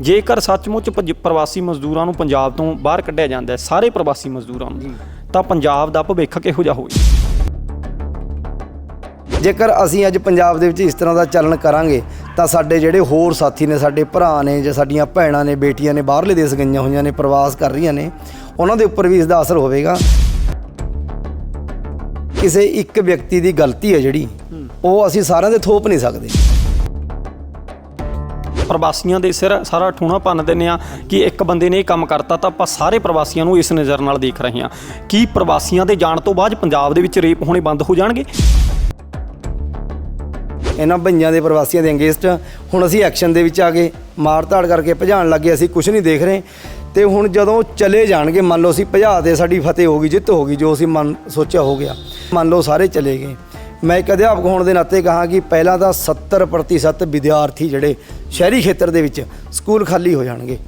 ਜੇਕਰ ਸੱਚਮੁੱਚ ਪੰਜ- ਪ੍ਰਵਾਸੀ ਮਜ਼ਦੂਰਾਂ ਨੂੰ ਪੰਜਾਬ ਤੋਂ ਬਾਹਰ ਕੱਢਿਆ ਜਾਂਦਾ ਹੈ, ਸਾਰੇ ਪ੍ਰਵਾਸੀ ਮਜ਼ਦੂਰਾਂ ਨੂੰ, ਤਾਂ ਪੰਜਾਬ ਦਾ ਭਵਿੱਖ ਕਿਹੋ ਜਿਹਾ ਹੋਵੇ ਜੇਕਰ ਅਸੀਂ ਅੱਜ ਪੰਜਾਬ ਦੇ ਵਿੱਚ ਇਸ ਤਰ੍ਹਾਂ ਦਾ ਚੱਲਣ ਕਰਾਂਗੇ, ਤਾਂ ਸਾਡੇ ਜਿਹੜੇ ਹੋਰ ਸਾਥੀ ਨੇ, ਸਾਡੇ ਭਰਾ ਨੇ ਜਾਂ ਸਾਡੀਆਂ ਭੈਣਾਂ ਨੇ, ਬੇਟੀਆਂ ਨੇ, ਬਾਹਰਲੇ ਦੇਸ਼ ਗਈਆਂ ਹੋਈਆਂ ਨੇ, ਪ੍ਰਵਾਸ ਕਰ ਰਹੀਆਂ ਨੇ, ਉਹਨਾਂ ਦੇ ਉੱਪਰ ਵੀ ਇਸ ਦਾ ਅਸਰ ਹੋਵੇਗਾ। ਕਿਸੇ ਇੱਕ ਵਿਅਕਤੀ ਦੀ ਗਲਤੀ ਹੈ ਜਿਹੜੀ, ਉਹ ਅਸੀਂ ਸਾਰਿਆਂ ਦੇ ਥੋਪ ਨਹੀਂ ਸਕਦੇ। ਪ੍ਰਵਾਸੀਆਂ ਦੇ ਸਿਰ ਸਾਰਾ ਠੂਣਾ ਭੰਨ ਦਿੰਦੇ ਆ ਕਿ ਇੱਕ ਬੰਦੇ ਨੇ ਇਹ ਕੰਮ ਕਰਤਾ ਤਾਂ ਆਪਾਂ ਸਾਰੇ ਪ੍ਰਵਾਸੀਆਂ ਨੂੰ ਇਸ ਨਜ਼ਰ ਨਾਲ ਦੇਖ ਰਹੇ ਹਾਂ ਕੀ ਪ੍ਰਵਾਸੀਆਂ ਦੇ ਜਾਣ ਤੋਂ ਬਾਅਦ ਪੰਜਾਬ ਦੇ ਵਿੱਚ ਰੇਪ ਹੋਣੇ ਬੰਦ ਹੋ ਜਾਣਗੇ। ਇਹਨਾਂ ਭਈਆਂ ਦੇ ਪ੍ਰਵਾਸੀਆਂ ਦੇ ਅੰਗੇਸਟ ਹੁਣ ਅਸੀਂ ਐਕਸ਼ਨ ਦੇ ਵਿੱਚ ਆ ਗਏ। ਮਾਰ ਧਾੜ ਕਰਕੇ ਭਜਾਣ ਲੱਗੇ, ਅਸੀਂ ਕੁਝ ਨਹੀਂ ਦੇਖ ਰਹੇ। ਤੇ ਹੁਣ ਜਦੋਂ ਚਲੇ ਜਾਣਗੇ, ਮੰਨ ਲਓ ਅਸੀਂ ਭਜਾ ਦੇ ਸਾਡੀ ਫਤਿਹ ਹੋ ਗਈ, ਜਿੱਤ ਹੋ ਗਈ, ਜੋ ਅਸੀਂ ਮਨ, ਸੋਚਿਆ ਹੋ ਗਿਆ, ਮੰਨ ਲਓ ਸਾਰੇ ਚਲੇ ਗਏ। ਮੈਂ ਇੱਕ ਅਧਿਆਪਕ ਹੋਣ ਦੇ ਨਾਤੇ ਕਹਾਂ ਕਿ ਪਹਿਲਾਂ ਤਾਂ 70% ਵਿਦਿਆਰਥੀ ਜਿਹੜੇ ਸ਼ਹਿਰੀ ਖੇਤਰ ਦੇ ਵਿੱਚ ਸਕੂਲ ਖਾਲੀ ਹੋ ਜਾਣਗੇ।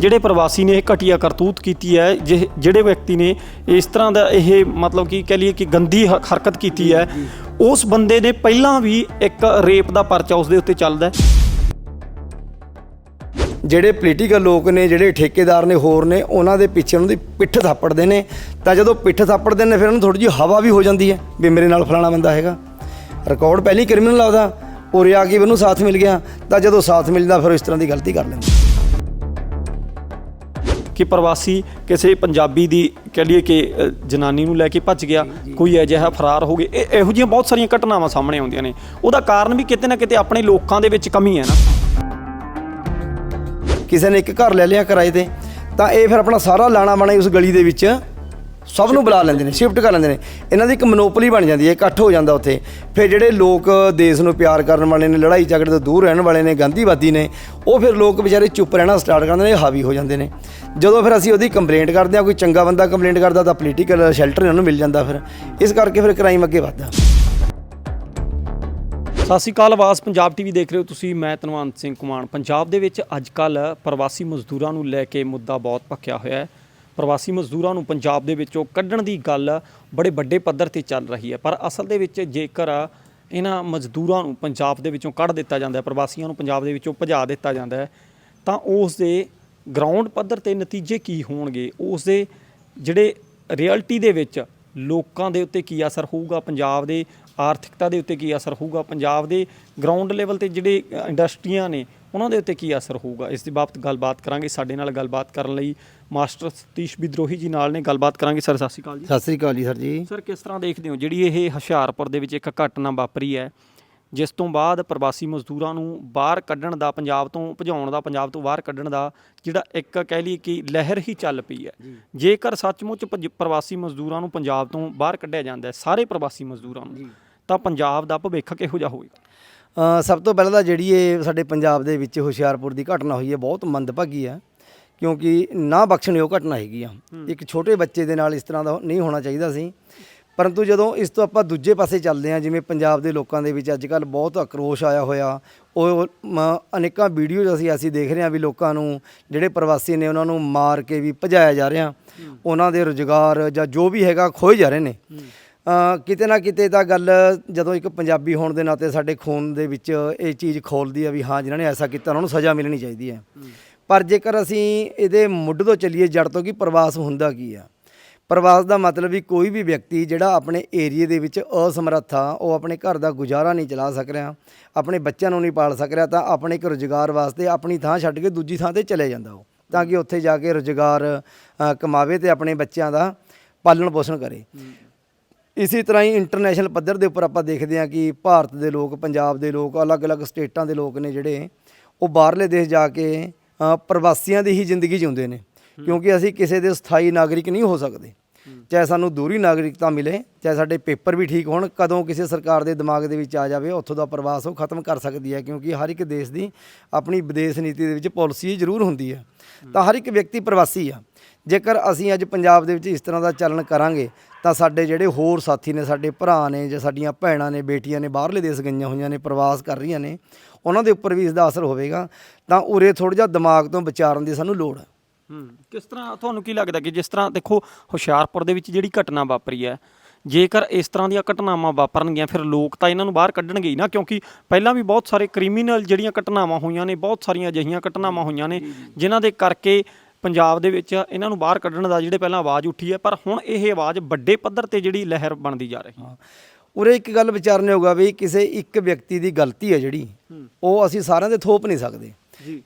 ਜਿਹੜੇ ਪ੍ਰਵਾਸੀ ਨੇ ਇਹ ਘਟੀਆ ਕਰਤੂਤ ਕੀਤੀ ਹੈ, ਜਿਹ- ਜਿਹੜੇ ਵਿਅਕਤੀ ਨੇ ਇਸ ਤਰ੍ਹਾਂ ਦਾ ਇਹ ਮਤਲਬ ਕਿ ਕਹਿ ਲਈਏ ਕਿ ਗੰਦੀ ਹ- ਹਰਕਤ ਕੀਤੀ ਹੈ, ਉਸ ਬੰਦੇ ਨੇ ਪਹਿਲਾਂ ਵੀ ਇੱਕ ਰੇਪ ਦਾ ਪਰਚਾ ਉਸ ਦੇ ਉੱਤੇ ਚੱਲਦਾ ਹੈ। ਜਿਹੜੇ ਪੋਲੀਟੀਕਲ ਲੋਕ ਨੇ ਜਿਹੜੇ ਠੇਕੇਦਾਰ ਨੇ ਹੋਰ ਨੇ ਉਹਨਾਂ ਦੇ ਪਿੱਛੇ ਉਹਨਾਂ ਦੀ ਪਿੱਠ ਥਾਪੜਦੇ ਨੇ। ਤਾਂ ਜਦੋਂ ਪਿੱਠ ਥਾਪੜਦੇ ਨੇ ਫਿਰ ਉਹਨੂੰ ਥੋੜੀ ਜਿਹੀ ਹਵਾ ਵੀ ਹੋ ਜਾਂਦੀ ਹੈ ਵੀ ਮੇਰੇ ਨਾਲ ਫਲਾਣਾ ਬੰਦਾ ਹੈਗਾ। ਰਿਕਾਰਡ ਪਹਿਲੀ ਕ੍ਰਿਮੀਨਲ ਲਾਉਦਾ ਉਰੇ ਆ ਕੇ ਉਹਨੂੰ ਸਾਥ ਮਿਲ ਗਿਆ ਤਾਂ ਜਦੋਂ ਸਾਥ ਮਿਲਦਾ ਫਿਰ ਇਸ ਤਰ੍ਹਾਂ ਦੀ ਗਲਤੀ ਕਰ ਲੈਂਦਾ। ਕਿ ਪ੍ਰਵਾਸੀ ਕਿਸੇ ਪੰਜਾਬੀ ਦੀ ਕਹਿ ਲਈਏ ਕਿ ਜਨਾਨੀ ਨੂੰ ਲੈ ਕੇ ਭੱਜ ਗਿਆ ਕੋਈ ਅਜਿਹਾ ਫਰਾਰ ਹੋ ਗਿਆ ਇਹ ਇਹੋ ਜਿਹੀਆਂ ਬਹੁਤ ਸਾਰੀਆਂ ਘਟਨਾਵਾਂ ਸਾਹਮਣੇ ਆਉਂਦੀਆਂ ਨੇ। ਉਹਦਾ ਕਾਰਨ ਵੀ ਕਿਤੇ ਨਾ ਕਿਤੇ ਆਪਣੇ ਲੋਕਾਂ ਦੇ ਵਿੱਚ ਕਮੀ ਹੈ ਨਾ। ਕਿਸੇ ਨੇ ਇੱਕ ਘਰ ਲੈ ਲਿਆ ਕਿਰਾਏ ਤੇ ਤਾਂ ਇਹ ਫਿਰ ਆਪਣਾ ਸਾਰਾ ਲਾਣਾ ਬਾਣਾ ਉਸ ਗਲੀ ਦੇ ਵਿੱਚ ਸਭ ਨੂੰ ਬੁਲਾ ਲੈਂਦੇ ਨੇ ਸ਼ਿਫਟ ਕਰ ਲੈਂਦੇ ਨੇ। ਇਹਨਾਂ ਦੀ ਇੱਕ ਮਨੋਪਲੀ ਬਣ ਜਾਂਦੀ ਹੈ ਇਕੱਠ ਹੋ ਜਾਂਦਾ ਉੱਥੇ। ਫਿਰ ਜਿਹੜੇ ਲੋਕ ਦੇਸ਼ ਨੂੰ ਪਿਆਰ ਕਰਨ ਵਾਲੇ ਨੇ ਲੜਾਈ ਝਗੜੇ ਤੋਂ ਦੂਰ ਰਹਿਣ ਵਾਲੇ ਨੇ ਗਾਂਧੀਵਾਦੀ ਨੇ ਉਹ ਫਿਰ ਲੋਕ ਵਿਚਾਰੇ ਚੁੱਪ ਰਹਿਣਾ ਸਟਾਰਟ ਕਰ ਦਿੰਦੇ ਨੇ ਹਾਵੀ ਹੋ ਜਾਂਦੇ ਨੇ। ਜਦੋਂ ਫਿਰ ਅਸੀਂ ਉਹਦੀ ਕੰਪਲੇਂਟ ਕਰਦੇ ਹਾਂ ਕੋਈ ਚੰਗਾ ਬੰਦਾ ਕੰਪਲੇਂਟ ਕਰਦਾ ਤਾਂ ਪੋਲੀਟੀਕਲ ਸ਼ੈਲਟਰ ਉਹਨੂੰ ਮਿਲ ਜਾਂਦਾ ਫਿਰ। ਇਸ ਕਰਕੇ ਫਿਰ ਕ੍ਰਾਈਮ ਅੱਗੇ ਵੱਧਦਾ। ਸਤਿ ਸ਼੍ਰੀ ਅਕਾਲ, ਆਵਾਜ਼ ਪੰਜਾਬ ਟੀਵੀ ਦੇਖ ਰਹੇ ਹੋ ਤੁਸੀਂ, ਮੈਂ ਧਨਵੰਤ ਸਿੰਘ ਕੁਮਾਨ ਪੰਜਾਬ ਦੇ ਵਿੱਚ ਅੱਜ ਕੱਲ ਪ੍ਰਵਾਸੀ ਮਜ਼ਦੂਰਾਂ ਨੂੰ ਲੈ ਕੇ ਮੁੱਦਾ ਬਹੁਤ ਭਖਿਆ ਹੋਇਆ ਹੈ। ਪ੍ਰਵਾਸੀ ਮਜ਼ਦੂਰਾਂ ਨੂੰ ਪੰਜਾਬ ਦੇ ਵਿੱਚੋਂ ਕੱਢਣ ਦੀ ਗੱਲ ਬੜੇ ਵੱਡੇ ਪੱਧਰ ਤੇ ਚੱਲ ਰਹੀ ਹੈ, ਪਰ ਅਸਲ ਦੇ ਵਿੱਚ ਜੇਕਰ ਇਹਨਾਂ ਮਜ਼ਦੂਰਾਂ ਨੂੰ ਪੰਜਾਬ ਦੇ ਵਿੱਚੋਂ ਕੱਢ ਦਿੱਤਾ ਜਾਂਦਾ ਹੈ, ਪ੍ਰਵਾਸੀਆਂ ਨੂੰ ਪੰਜਾਬ ਦੇ ਵਿੱਚੋਂ ਭਜਾ ਦਿੱਤਾ ਜਾਂਦਾ ਹੈ, ਤਾਂ ਉਸ ਦੇ ਗਰਾਊਂਡ ਪੱਧਰ ਤੇ ਨਤੀਜੇ ਕੀ ਹੋਣਗੇ? ਉਸ ਦੇ ਜਿਹੜੇ ਰਿਐਲਿਟੀ ਦੇ ਵਿੱਚ ਲੋਕਾਂ ਦੇ ਉੱਤੇ ਕੀ ਅਸਰ ਹੋਊਗਾ? ਪੰਜਾਬ ਦੇ ਆਰਥਿਕਤਾ ਦੇ ਉੱਤੇ ਕੀ ਅਸਰ ਹੋਊਗਾ? ਪੰਜਾਬ ਦੇ ਗਰਾਊਂਡ ਲੈਵਲ ਤੇ ਜਿਹੜੇ ਇੰਡਸਟਰੀਆਂ ਨੇ ਉਹਨਾਂ ਦੇ ਉੱਤੇ ਕੀ ਅਸਰ ਹੋਊਗਾ? ਇਸ ਦੀ ਬਾਬਤ ਗੱਲਬਾਤ ਕਰਾਂਗੇ। ਸਾਡੇ ਨਾਲ ਗੱਲਬਾਤ ਕਰਨ ਲਈ ਮਾਸਟਰ ਸਤੀਸ਼ ਵਿਦਰੋਹੀ ਜੀ ਨਾਲ ਨੇ। ਗੱਲਬਾਤ ਕਰਾਂਗੇ ਸਰ। ਸਤਿ ਸ਼੍ਰੀ ਅਕਾਲ ਜੀ। ਸਤਿ ਸ੍ਰੀ ਅਕਾਲ ਜੀ ਸਰ ਜੀ। ਸਰ ਕਿਸ ਤਰ੍ਹਾਂ ਦੇਖਦੇ ਹੋ? ਜਿਹੜੀ ਇਹ ਹੁਸ਼ਿਆਰਪੁਰ ਦੇ ਵਿੱਚ ਇੱਕ ਘਟਨਾ ਵਾਪਰੀ ਹੈ ਜਿਸ ਤੋਂ ਬਾਅਦ ਪ੍ਰਵਾਸੀ ਮਜ਼ਦੂਰਾਂ ਨੂੰ ਬਾਹਰ ਕੱਢਣ ਦਾ ਪੰਜਾਬ ਤੋਂ ਭਜਾਉਣ ਦਾ ਪੰਜਾਬ ਤੋਂ ਬਾਹਰ ਕੱਢਣ ਦਾ ਜਿਹੜਾ ਇੱਕ ਕਹਿ ਲਈਏ ਕਿ ਲਹਿਰ ਹੀ ਚੱਲ ਪਈ ਹੈ। ਜੇਕਰ ਸੱਚਮੁੱਚ ਪ੍ਰਵਾਸੀ ਮਜ਼ਦੂਰਾਂ ਨੂੰ ਪੰਜਾਬ ਤੋਂ ਬਾਹਰ ਕੱਢਿਆ ਜਾਂਦਾ ਹੈ ਸਾਰੇ ਪ੍ਰਵਾਸੀ ਮਜ਼ਦੂਰਾਂ ਨੂੰ ਤਾਂ ਪੰਜਾਬ ਦਾ ਭਵਿੱਖ ਕਿਹੋ ਜਿਹਾ ਹੋਵੇਗਾ? ਅ, ਸਭ ਤੋਂ ਪਹਿਲਾਂ ਤਾਂ ਜਿਹੜੀ ਇਹ ਸਾਡੇ ਪੰਜਾਬ ਦੇ ਵਿੱਚ ਹੁਸ਼ਿਆਰਪੁਰ ਦੀ ਘਟਨਾ ਹੋਈ ਹੈ ਬਹੁਤ ਮੰਦਭਾਗੀ ਹੈ ਕਿਉਂਕਿ ਨਾ ਬਖਸ਼ਣਯੋਗ ਘਟਨਾ ਹੈਗੀ ਆ। ਇੱਕ ਛੋਟੇ ਬੱਚੇ ਦੇ ਨਾਲ ਇਸ ਤਰ੍ਹਾਂ ਦਾ ਨਹੀਂ ਹੋਣਾ ਚਾਹੀਦਾ ਸੀ। ਪਰੰਤੂ ਜਦੋਂ ਇਸ ਤੋਂ ਆਪਾਂ ਦੂਜੇ ਪਾਸੇ ਚੱਲਦੇ ਹਾਂ ਜਿਵੇਂ ਪੰਜਾਬ ਦੇ ਲੋਕਾਂ ਦੇ ਵਿੱਚ ਅੱਜ ਕੱਲ ਬਹੁਤ ਆਕਰੋਸ਼ ਆਇਆ ਹੋਇਆ ਉਹ ਮ, ਅਨੇਕਾਂ ਵੀਡੀਓਜ਼ ਅਸੀਂ ਅਸੀਂ ਦੇਖ ਰਹੇ ਹਾਂ ਵੀ ਲੋਕਾਂ ਨੂੰ ਜਿਹੜੇ ਪ੍ਰਵਾਸੀ ਨੇ ਉਹਨਾਂ ਨੂੰ ਮਾਰ ਕੇ ਵੀ ਭਜਾਇਆ ਜਾ ਰਿਹਾ। ਉਹਨਾਂ ਦੇ ਰੁਜ਼ਗਾਰ ਜਾਂ ਜੋ ਵੀ ਹੈਗਾ ਖੋਏ ਜਾ ਰਹੇ ਨੇ। ਕਿਤੇ ਨਾ ਕਿਤੇ ਤਾਂ ਗੱਲ ਜਦੋਂ ਇੱਕ ਪੰਜਾਬੀ ਹੋਣ ਦੇ ਨਾਤੇ ਸਾਡੇ ਖੂਨ ਦੇ ਵਿੱਚ ਇਹ ਚੀਜ਼ ਖੋਲਦੀ ਆ ਵੀ ਹਾਂ, ਜਿਨ੍ਹਾਂ ਨੇ ਐਸਾ ਕੀਤਾ, ਉਹਨਾਂ ਨੂੰ ਸਜ਼ਾ ਮਿਲਣੀ ਚਾਹੀਦੀ ਹੈ ਪਰ ਜੇਕਰ ਅਸੀਂ ਇਹਦੇ ਮੁੱਢ ਤੋਂ ਚੱਲੀਏ, ਜੜ ਤੋਂ ਕਿ ਪ੍ਰਵਾਸ ਹੁੰਦਾ ਕੀ ਆ? ਪ੍ਰਵਾਸ ਦਾ ਮਤਲਬ ਵੀ ਕੋਈ ਵੀ ਵਿਅਕਤੀ ਜਿਹੜਾ ਆਪਣੇ ਏਰੀਏ ਦੇ ਵਿੱਚ ਅਸਮਰੱਥ ਆ, ਉਹ ਆਪਣੇ ਘਰ ਦਾ ਗੁਜ਼ਾਰਾ ਨਹੀਂ ਚਲਾ ਸਕ ਰਿਹਾ, ਆਪਣੇ ਬੱਚਿਆਂ ਨੂੰ ਨਹੀਂ ਪਾਲ ਸਕ ਰਿਹਾ, ਤਾਂ ਆਪਣੇ ਇੱਕ ਰੁਜ਼ਗਾਰ ਵਾਸਤੇ ਆਪਣੀ ਥਾਂ ਛੱਡ ਕੇ ਦੂਜੀ ਥਾਂ ਤੇ ਚਲੇ ਜਾਂਦਾ ਉਹ, ਤਾਂ ਕਿ ਉੱਥੇ ਜਾ ਕੇ ਰੁਜ਼ਗਾਰ ਕਮਾਵੇ ਤੇ ਆਪਣੇ ਬੱਚਿਆਂ ਦਾ ਪਾਲਣ ਪੋਸ਼ਣ ਕਰੇ। ਇਸੇ ਤਰ੍ਹਾਂ ਹੀ ਇੰਟਰਨੈਸ਼ਨਲ ਪੱਧਰ ਦੇ ਉੱਪਰ ਆਪਾਂ ਦੇਖਦੇ ਹਾਂ ਕਿ ਭਾਰਤ ਦੇ ਲੋਕ ਪੰਜਾਬ ਦੇ ਲੋਕ ਅਲੱਗ-ਅਲੱਗ ਸਟੇਟਾਂ ਦੇ ਲੋਕ ਨੇ ਜਿਹੜੇ ਉਹ ਬਾਹਰਲੇ ਦੇਸ਼ ਜਾ ਕੇ ਪ੍ਰਵਾਸੀਆਂ ਦੀ ਹੀ ਜ਼ਿੰਦਗੀ ਜਿਉਂਦੇ ਨੇ। ਕਿਉਂਕਿ ਅਸੀਂ ਕਿਸੇ ਦੇ ਸਥਾਈ ਨਾਗਰਿਕ ਨਹੀਂ ਹੋ ਸਕਦੇ। ਚਾਹੇ ਸਾਨੂੰ ਦੂਰੀ ਨਾਗਰਿਕਤਾ ਮਿਲੇ ਚਾਹੇ ਸਾਡੇ ਪੇਪਰ ਵੀ ਠੀਕ ਹੋਣ ਕਦੋਂ ਕਿਸੇ ਸਰਕਾਰ ਦੇ ਦਿਮਾਗ ਦੇ ਵਿੱਚ ਆ ਜਾਵੇ ਉੱਥੋਂ ਦਾ ਪ੍ਰਵਾਸ ਉਹ ਖਤਮ ਕਰ ਸਕਦੀ ਹੈ। ਕਿਉਂਕਿ ਹਰ ਇੱਕ ਦੇਸ਼ ਦੀ ਆਪਣੀ ਵਿਦੇਸ਼ ਨੀਤੀ ਦੇ ਵਿੱਚ ਪਾਲਿਸੀ ਜ਼ਰੂਰ ਹੁੰਦੀ ਹੈ। ਤਾਂ ਹਰ ਇੱਕ ਵਿਅਕਤੀ ਪ੍ਰਵਾਸੀ ਆ। ਜੇਕਰ ਅਸੀਂ ਅੱਜ ਪੰਜਾਬ ਦੇ ਵਿੱਚ ਇਸ ਤਰ੍ਹਾਂ ਦਾ ਚੱਲਣ ਕਰਾਂਗੇ ਤਾਂ ਸਾਡੇ ਜਿਹੜੇ ਹੋਰ ਸਾਥੀ ਨੇ ਸਾਡੇ ਭਰਾ ਨੇ ਜਾਂ ਸਾਡੀਆਂ ਭੈਣਾਂ ਨੇ ਬੇਟੀਆਂ ਨੇ ਬਾਹਰਲੇ ਦੇਸ਼ ਗਈਆਂ ਹੋਈਆਂ ਨੇ ਪ੍ਰਵਾਸ ਕਰ ਰਹੀਆਂ ਨੇ ਉਹਨਾਂ ਦੇ ਉੱਪਰ ਵੀ ਇਸ ਦਾ ਅਸਰ ਹੋਵੇਗਾ। ਤਾਂ ਉਰੇ ਥੋੜ੍ਹਾ ਜਿਹਾ ਦਿਮਾਗ ਤੋਂ ਵਿਚਾਰਨ ਦੀ ਸਾਨੂੰ ਲੋੜ ਹੈ। ਹੂੰ ਕਿਸ ਤਰ੍ਹਾਂ ਤੁਹਾਨੂੰ ਕੀ ਲੱਗਦਾ ਕਿ ਜਿਸ ਤਰ੍ਹਾਂ ਦੇਖੋ ਹੁਸ਼ਿਆਰਪੁਰ ਦੇ ਵਿੱਚ ਜਿਹੜੀ ਘਟਨਾ ਵਾਪਰੀ ਹੈ ਜੇਕਰ ਇਸ ਤਰ੍ਹਾਂ ਦੀਆਂ ਘਟਨਾਵਾਂ ਵਾਪਰਨਗੀਆਂ ਫਿਰ ਲੋਕ ਤਾਂ ਇਹਨਾਂ ਨੂੰ ਬਾਹਰ ਕੱਢਣਗੇ ਹੀ ਨਾ ਕਿਉਂਕਿ ਪਹਿਲਾਂ ਵੀ ਬਹੁਤ ਸਾਰੇ ਕ੍ਰਿਮੀਨਲ ਜਿਹੜੀਆਂ ਘਟਨਾਵਾਂ ਹੋਈਆਂ ਨੇ ਬਹੁਤ ਸਾਰੀਆਂ ਅਜਿਹੀਆਂ ਘਟਨਾਵਾਂ ਹੋਈਆਂ ਨੇ ਜਿਨ੍ਹਾਂ ਦੇ ਕਰਕੇ ਪੰਜਾਬ ਦੇ ਵਿੱਚ ਇਹਨਾਂ ਨੂੰ ਬਾਹਰ ਕੱਢਣ ਦਾ ਜਿਹੜੇ ਪਹਿਲਾਂ ਆਵਾਜ਼ ਉੱਠੀ ਹੈ ਪਰ ਹੁਣ ਇਹ ਆਵਾਜ਼ ਵੱਡੇ ਪੱਧਰ ਤੇ ਜਿਹੜੀ ਲਹਿਰ ਬਣਦੀ ਜਾ ਰਹੀ ਹੈ। ਉਰੇ ਇੱਕ ਗੱਲ ਵਿਚਾਰਨੇ ਹੋਗਾ ਵੀ ਕਿਸੇ ਇੱਕ ਵਿਅਕਤੀ ਦੀ ਗਲਤੀ ਹੈ ਜਿਹੜੀ ਉਹ ਅਸੀਂ ਸਾਰਿਆਂ ਦੇ ਥੋਪ ਨਹੀਂ ਸਕਦੇ।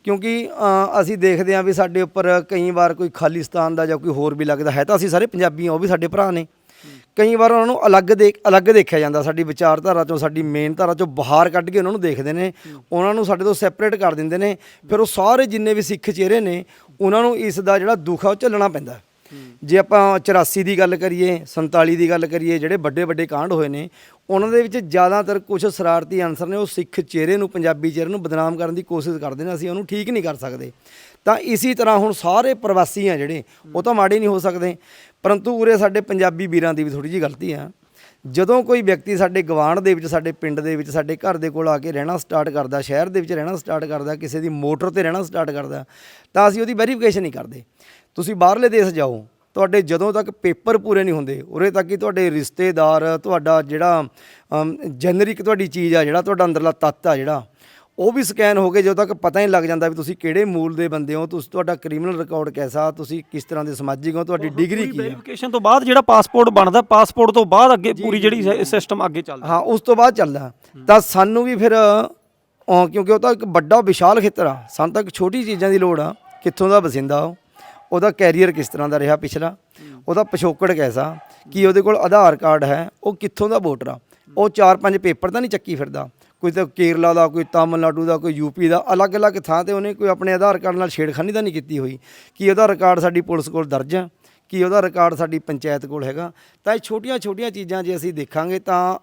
ਕਿਉਂਕਿ ਅਸੀਂ ਦੇਖਦੇ ਹਾਂ ਵੀ ਸਾਡੇ ਉੱਪਰ ਕਈ ਵਾਰ ਕੋਈ ਖਾਲਿਸਤਾਨ ਦਾ ਜਾਂ ਕੋਈ ਹੋਰ ਵੀ ਲੱਗਦਾ ਹੈ ਤਾਂ ਅਸੀਂ ਸਾਰੇ ਪੰਜਾਬੀ ਹਾਂ ਉਹ ਵੀ ਸਾਡੇ ਭਰਾ ਨੇ। ਕਈ ਵਾਰ ਉਹਨਾਂ ਨੂੰ ਅਲੱਗ ਦੇਖ ਅਲੱਗ ਦੇਖਿਆ ਜਾਂਦਾ ਸਾਡੀ ਵਿਚਾਰਧਾਰਾ ਚੋਂ ਸਾਡੀ ਮੇਨ ਧਾਰਾ ਚੋਂ ਬਾਹਰ ਕੱਢ ਕੇ ਉਹਨਾਂ ਨੂੰ ਦੇਖਦੇ ਨੇ। ਉਹਨਾਂ ਨੂੰ ਸਾਡੇ ਤੋਂ ਸੈਪਰੇਟ ਕਰ ਦਿੰਦੇ ਨੇ। ਫਿਰ ਉਹ ਸਾਰੇ ਜਿੰਨੇ ਵੀ ਸਿੱਖ ਚਿਹਰੇ ਨੇ ਉਹਨਾਂ ਨੂੰ ਇਸ ਦਾ ਜਿਹੜਾ ਦੁੱਖ ਆ ਉਹ ਝੱਲਣਾ ਪੈਂਦਾ। ਜੇ ਆਪਾਂ 84 ਦੀ ਗੱਲ ਕਰੀਏ 47 ਦੀ ਗੱਲ ਕਰੀਏ, ਜਿਹੜੇ ਵੱਡੇ ਵੱਡੇ ਕਾਂਡ ਹੋਏ ਨੇ, ਉਹਨਾਂ ਦੇ ਵਿੱਚ ਜ਼ਿਆਦਾਤਰ ਕੁਝ ਸ਼ਰਾਰਤੀ ਅਨਸਰ ਨੇ, ਉਹ ਸਿੱਖ ਚਿਹਰੇ ਨੂੰ, ਪੰਜਾਬੀ ਚਿਹਰੇ ਨੂੰ ਬਦਨਾਮ ਕਰਨ ਦੀ ਕੋਸ਼ਿਸ਼ ਕਰਦੇ ਨੇ, ਅਸੀਂ ਉਹਨੂੰ ਠੀਕ ਨਹੀਂ ਕਰ ਸਕਦੇ। ਤਾਂ ਇਸੇ ਤਰ੍ਹਾਂ ਹੁਣ ਸਾਰੇ ਪ੍ਰਵਾਸੀ ਆ ਜਿਹੜੇ, ਉਹ ਤਾਂ ਮਾੜੇ ਨਹੀਂ ਹੋ ਸਕਦੇ। ਪਰੰਤੂ ਉਰੇ ਸਾਡੇ ਪੰਜਾਬੀ ਵੀਰਾਂ ਦੀ ਵੀ ਥੋੜੀ ਜਿਹੀ ਗਲਤੀ ਆ। ਜਦੋਂ ਕੋਈ ਵਿਅਕਤੀ ਸਾਡੇ ਗਵਾਂਢ ਦੇ ਵਿੱਚ, ਸਾਡੇ ਪਿੰਡ ਦੇ ਵਿੱਚ, ਸਾਡੇ ਘਰ ਦੇ ਕੋਲ ਆ ਕੇ ਰਹਿਣਾ ਸਟਾਰਟ ਕਰਦਾ, ਸ਼ਹਿਰ ਦੇ ਵਿੱਚ ਰਹਿਣਾ ਸਟਾਰਟ ਕਰਦਾ, ਕਿਸੇ ਦੀ ਮੋਟਰ ਤੇ ਰਹਿਣਾ ਸਟਾਰਟ ਕਰਦਾ, ਤਾਂ ਅਸੀਂ ਉਹਦੀ ਵੈਰੀਫਿਕੇਸ਼ਨ ਨਹੀਂ ਕਰਦੇ। ਤੁਸੀਂ ਬਾਹਰਲੇ ਦੇਸ਼ ਜਾਓ ਤੁਹਾਡੇ ਜਦੋਂ ਤੱਕ ਪੇਪਰ ਪੂਰੇ ਨਹੀਂ ਹੁੰਦੇ ਉਰੇ ਤੱਕ ਕਿ ਤੁਹਾਡੇ ਰਿਸ਼ਤੇਦਾਰ ਤੁਹਾਡਾ ਜਿਹੜਾ ਜਨਰਿਕ ਤੁਹਾਡੀ ਚੀਜ਼ ਆ ਜਿਹੜਾ ਤੁਹਾਡਾ ਅੰਦਰਲਾ ਤੱਤ ਆ ਜਿਹੜਾ ਉਹ ਵੀ ਸਕੈਨ ਹੋ ਕੇ ਜਦੋਂ ਤੱਕ ਪਤਾ ਹੀ ਲੱਗ ਜਾਂਦਾ ਵੀ ਤੁਸੀਂ ਕਿਹੜੇ ਮੂਲ ਦੇ ਬੰਦੇ ਹੋ ਤੁਸੀਂ ਤੁਹਾਡਾ ਕ੍ਰਿਮੀਨਲ ਰਿਕਾਰਡ ਕੈਸਾ ਤੁਸੀਂ ਕਿਸ ਤਰ੍ਹਾਂ ਦੇ ਸਮਾਜਿਕ ਹੋ ਤੁਹਾਡੀ ਡਿਗਰੀ ਕੀ ਹੈ ਵੈਰੀਫਿਕੇਸ਼ਨ ਤੋਂ ਬਾਅਦ ਜਿਹੜਾ ਪਾਸਪੋਰਟ ਬਣਦਾ ਪਾਸਪੋਰਟ ਤੋਂ ਬਾਅਦ ਅੱਗੇ ਪੂਰੀ ਜਿਹੜੀ ਸਿਸਟਮ ਅੱਗੇ ਚੱਲਦਾ। ਹਾਂ ਉਸ ਤੋਂ ਬਾਅਦ ਚੱਲਦਾ। ਤਾਂ ਸਾਨੂੰ ਵੀ ਫਿਰ ਕਿਉਂਕਿ ਉਹ ਤਾਂ ਇੱਕ ਵੱਡਾ ਵਿਸ਼ਾਲ ਖੇਤਰ ਆ ਸਾਨੂੰ ਤਾਂ ਇੱਕ ਛੋਟੀ ਚੀਜ਼ਾਂ ਦੀ ਲੋੜ ਆ ਕਿੱਥੋਂ ਦਾ ਵਸਿੰਦਾ ਉਹ। ਉਹਦਾ ਕੈਰੀਅਰ ਕਿਸ ਤਰ੍ਹਾਂ ਦਾ ਰਿਹਾ ਪਿਛਲਾ? ਉਹਦਾ ਪਿਛੋਕੜ ਕੈਸਾ? ਕੀ ਉਹਦੇ ਕੋਲ ਆਧਾਰ ਕਾਰਡ ਹੈ? ਉਹ ਕਿੱਥੋਂ ਦਾ ਵੋਟਰ ਆ? ਉਹ ਚਾਰ ਪੰਜ ਪੇਪਰ ਤਾਂ ਨਹੀਂ ਚੱਕੀ ਫਿਰਦਾ। ਕੋਈ ਤਾਂ ਕੇਰਲਾ ਦਾ, ਕੋਈ ਤਾਮਿਲਨਾਡੂ ਦਾ, ਕੋਈ ਯੂਪੀ ਦਾ, ਅਲੱਗ-ਅਲੱਗ ਥਾਂ ਤੇ ਉਹਨੇ ਕੋਈ ਆਪਣੇ ਆਧਾਰ ਕਾਰਡ ਨਾਲ ਛੇੜਖਾਨੀ ਤਾਂ ਨਹੀਂ ਕੀਤੀ ਹੋਈ। ਕਿ ਉਹਦਾ ਰਿਕਾਰਡ ਸਾਡੀ ਪੁਲਿਸ ਕੋਲ ਦਰਜ ਹੈ ਕਿ ਉਹਦਾ ਰਿਕਾਰਡ ਸਾਡੀ ਪੰਚਾਇਤ ਕੋਲ ਹੈਗਾ? ਤਾਂ ਇਹ ਛੋਟੀਆਂ-ਛੋਟੀਆਂ ਚੀਜ਼ਾਂ ਜੇ ਅਸੀਂ ਦੇਖਾਂਗੇ ਤਾਂ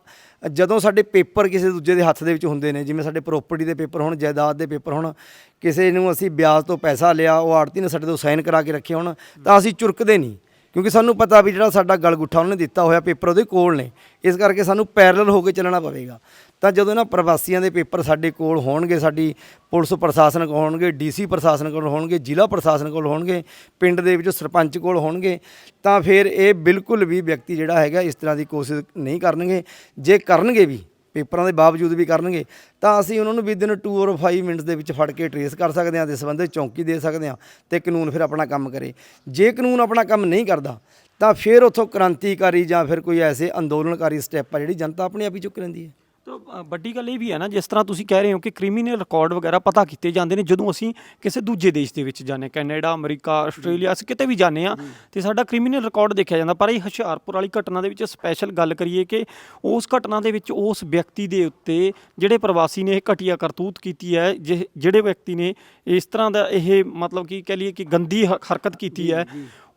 ਜਦੋਂ ਸਾਡੇ ਪੇਪਰ ਕਿਸੇ ਦੂਜੇ ਦੇ ਹੱਥ ਦੇ ਵਿੱਚ ਹੁੰਦੇ ਨੇ, ਜਿਵੇਂ ਸਾਡੇ ਪ੍ਰਾਪਰਟੀ ਦੇ ਪੇਪਰ ਹੋਣ, ਜਾਇਦਾਦ ਦੇ ਪੇਪਰ ਹੋਣ, ਕਿਸੇ ਨੂੰ ਅਸੀਂ ਵਿਆਜ ਤੋਂ ਪੈਸਾ ਲਿਆ, ਉਹ ਆੜਤੀ ਨੇ ਸਾਡੇ ਤੋਂ ਸਾਈਨ ਕਰਾ ਕੇ ਰੱਖੇ ਹੋਣ, ਤਾਂ ਅਸੀਂ ਚੁਰਕਦੇ ਨਹੀਂ। ਕਿਉਂਕਿ ਸਾਨੂੰ ਪਤਾ ਵੀ ਜਿਹੜਾ ਸਾਡਾ ਗਲਗੁੱਠਾ ਉਹਨੇ ਦਿੱਤਾ ਹੋਇਆ ਪੇਪਰ ਉਹਦੇ ਕੋਲ ਨੇ। ਇਸ ਕਰਕੇ ਸਾਨੂੰ ਪੈਰਲਲ ਹੋ ਕੇ ਚੱਲਣਾ ਪਵੇਗਾ। ਤਾਂ ਜਦੋਂ ਇਹਨਾਂ ਪ੍ਰਵਾਸੀਆਂ ਦੇ ਪੇਪਰ ਸਾਡੇ ਕੋਲ ਹੋਣਗੇ, ਸਾਡੀ ਪੁਲਿਸ ਪ੍ਰਸ਼ਾਸਨ ਕੋਲ ਹੋਣਗੇ ਡੀਸੀ ਪ੍ਰਸ਼ਾਸਨ ਕੋਲ ਹੋਣਗੇ, ਜ਼ਿਲ੍ਹਾ ਪ੍ਰਸ਼ਾਸਨ ਕੋਲ ਹੋਣਗੇ, ਪਿੰਡ ਦੇ ਵਿੱਚ ਸਰਪੰਚ ਕੋਲ ਹੋਣਗੇ, ਤਾਂ ਫਿਰ ਇਹ ਬਿਲਕੁਲ ਵੀ ਵਿਅਕਤੀ ਜਿਹੜਾ ਹੈਗਾ ਇਸ ਤਰ੍ਹਾਂ ਦੀ ਕੋਸ਼ਿਸ਼ ਨਹੀਂ ਕਰਨਗੇ। ਜੇ ਕਰਨਗੇ ਵੀ ਪੇਪਰਾਂ ਦੇ ਬਾਵਜੂਦ ਵੀ ਕਰਨਗੇ, ਤਾਂ ਅਸੀਂ ਉਹਨਾਂ ਨੂੰ ਵਿਦਿਨ 2 ਔਰ 5 ਮਿੰਟਸ ਦੇ ਵਿੱਚ ਫੜ ਕੇ ਟਰੇਸ ਕਰ ਸਕਦੇ ਹਾਂ ਤੇ ਸੰਬੰਧਿਤ ਚੌਂਕੀ ਦੇ ਸਕਦੇ ਹਾਂ ਤੇ ਕਾਨੂੰਨ ਫਿਰ ਆਪਣਾ ਕੰਮ ਕਰੇ। ਜੇ ਕਾਨੂੰਨ ਆਪਣਾ ਕੰਮ ਨਹੀਂ ਕਰਦਾ, ਤਾਂ ਫਿਰ ਉੱਥੋਂ ਕ੍ਰਾਂਤੀਕਾਰੀ ਜਾਂ ਫਿਰ ਕੋਈ ਐਸੇ ਅੰਦੋਲਨਕਾਰੀ ਸਟੈਪ ਆ ਜਿਹੜੀ ਜਨਤਾ ਆਪਣੇ ਆਪ ਹੀ ਚੁੱਕ ਲੈਂਦੀ ਹੈ। ਤਾਂ ਵੱਡੀ ਗੱਲ ਇਹ ਵੀ ਹੈ ਨਾ ਜਿਸ ਤਰ੍ਹਾਂ ਤੁਸੀਂ ਕਹਿ ਰਹੇ ਹੋ ਕਿ ਕ੍ਰਿਮੀਨਲ ਰਿਕਾਰਡ ਵਗੈਰਾ ਪਤਾ ਕੀਤੇ ਜਾਂਦੇ ਨੇ ਜਦੋਂ ਅਸੀਂ ਕਿਸੇ ਦੂਜੇ ਦੇਸ਼ ਦੇ ਵਿੱਚ ਜਾਂਦੇ ਕੈਨੇਡਾ ਅਮਰੀਕਾ ਆਸਟ੍ਰੇਲੀਆ ਅਸੀਂ ਕਿਤੇ ਵੀ ਜਾਂਦੇ ਆ ਤੇ ਸਾਡਾ ਕ੍ਰਿਮੀਨਲ ਰਿਕਾਰਡ ਦੇਖਿਆ ਜਾਂਦਾ ਪਰ ਇਹ ਹੁਸ਼ਿਆਰਪੁਰ ਵਾਲੀ ਘਟਨਾ ਦੇ ਵਿੱਚ ਸਪੈਸ਼ਲ ਗੱਲ ਕਰੀਏ ਕਿ ਉਸ ਘਟਨਾ ਦੇ ਵਿੱਚ ਉਸ ਵਿਅਕਤੀ ਦੇ ਉੱਤੇ ਜਿਹੜੇ ਪ੍ਰਵਾਸੀ ਨੇ ਇਹ ਘਟੀਆ ਕਰਤੂਤ ਕੀਤੀ ਹੈ ਜਿਹ- ਜਿਹੜੇ ਵਿਅਕਤੀ ਨੇ ਇਸ ਤਰ੍ਹਾਂ ਦਾ ਇਹ ਮਤਲਬ ਕਿ ਕਹਿ ਲਈਏ ਕਿ ਗੰਦੀ ਹਰਕਤ ਕੀਤੀ ਹੈ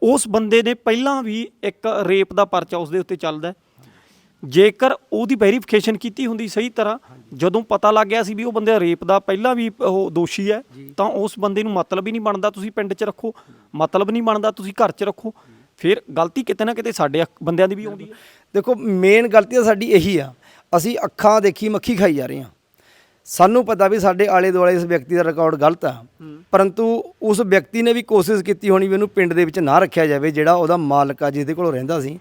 ਉਸ ਬੰਦੇ ਨੇ ਪਹਿਲਾਂ ਵੀ ਇੱਕ ਰੇਪ ਦਾ ਪਰਚਾ ਉਸ ਦੇ ਉੱਤੇ ਚੱਲਦਾ ਹੈ। ਜੇਕਰ ਉਹਦੀ ਵੈਰੀਫਿਕੇਸ਼ਨ ਕੀਤੀ ਹੁੰਦੀ ਸਹੀ ਤਰ੍ਹਾਂ ਜਦੋਂ ਪਤਾ ਲੱਗ ਗਿਆ ਸੀ ਵੀ ਉਹ ਬੰਦਾ ਰੇਪ ਦਾ ਪਹਿਲਾਂ ਵੀ ਉਹ ਦੋਸ਼ੀ ਹੈ ਤਾਂ ਉਸ ਬੰਦੇ ਨੂੰ ਮਤਲਬ ਹੀ ਨਹੀਂ ਬਣਦਾ ਤੁਸੀਂ ਪਿੰਡ 'ਚ ਰੱਖੋ ਮਤਲਬ ਨਹੀਂ ਬਣਦਾ ਤੁਸੀਂ ਘਰ 'ਚ ਰੱਖੋ। ਫਿਰ ਗਲਤੀ ਕਿਤੇ ਨਾ ਕਿਤੇ ਸਾਡੇ ਬੰਦਿਆਂ ਦੀ ਵੀ ਆਉਂਦੀ ਹੈ। ਦੇਖੋ ਮੇਨ ਗਲਤੀ ਤਾਂ ਸਾਡੀ ਇਹੀ ਆ ਅਸੀਂ ਅੱਖਾਂ ਦੇਖੀ ਮੱਖੀ ਖਾਈ ਜਾ ਰਹੇ ਹਾਂ। ਸਾਨੂੰ ਪਤਾ ਵੀ ਸਾਡੇ ਆਲੇ ਦੁਆਲੇ ਇਸ ਵਿਅਕਤੀ ਦਾ ਰਿਕਾਰਡ ਗਲਤ ਆ। ਪਰੰਤੂ ਉਸ ਵਿਅਕਤੀ ਨੇ ਵੀ ਕੋਸ਼ਿਸ਼ ਕੀਤੀ ਹੋਣੀ ਵੀ ਉਹਨੂੰ ਪਿੰਡ ਦੇ ਵਿੱਚ ਨਾ ਰੱਖਿਆ ਜਾਵੇ ਜਿਹੜਾ ਉਹਦਾ ਮਾਲਕ ਆ ਜਿਹਦੇ ਕੋਲ ਰਹਿੰਦਾ ਸੀ।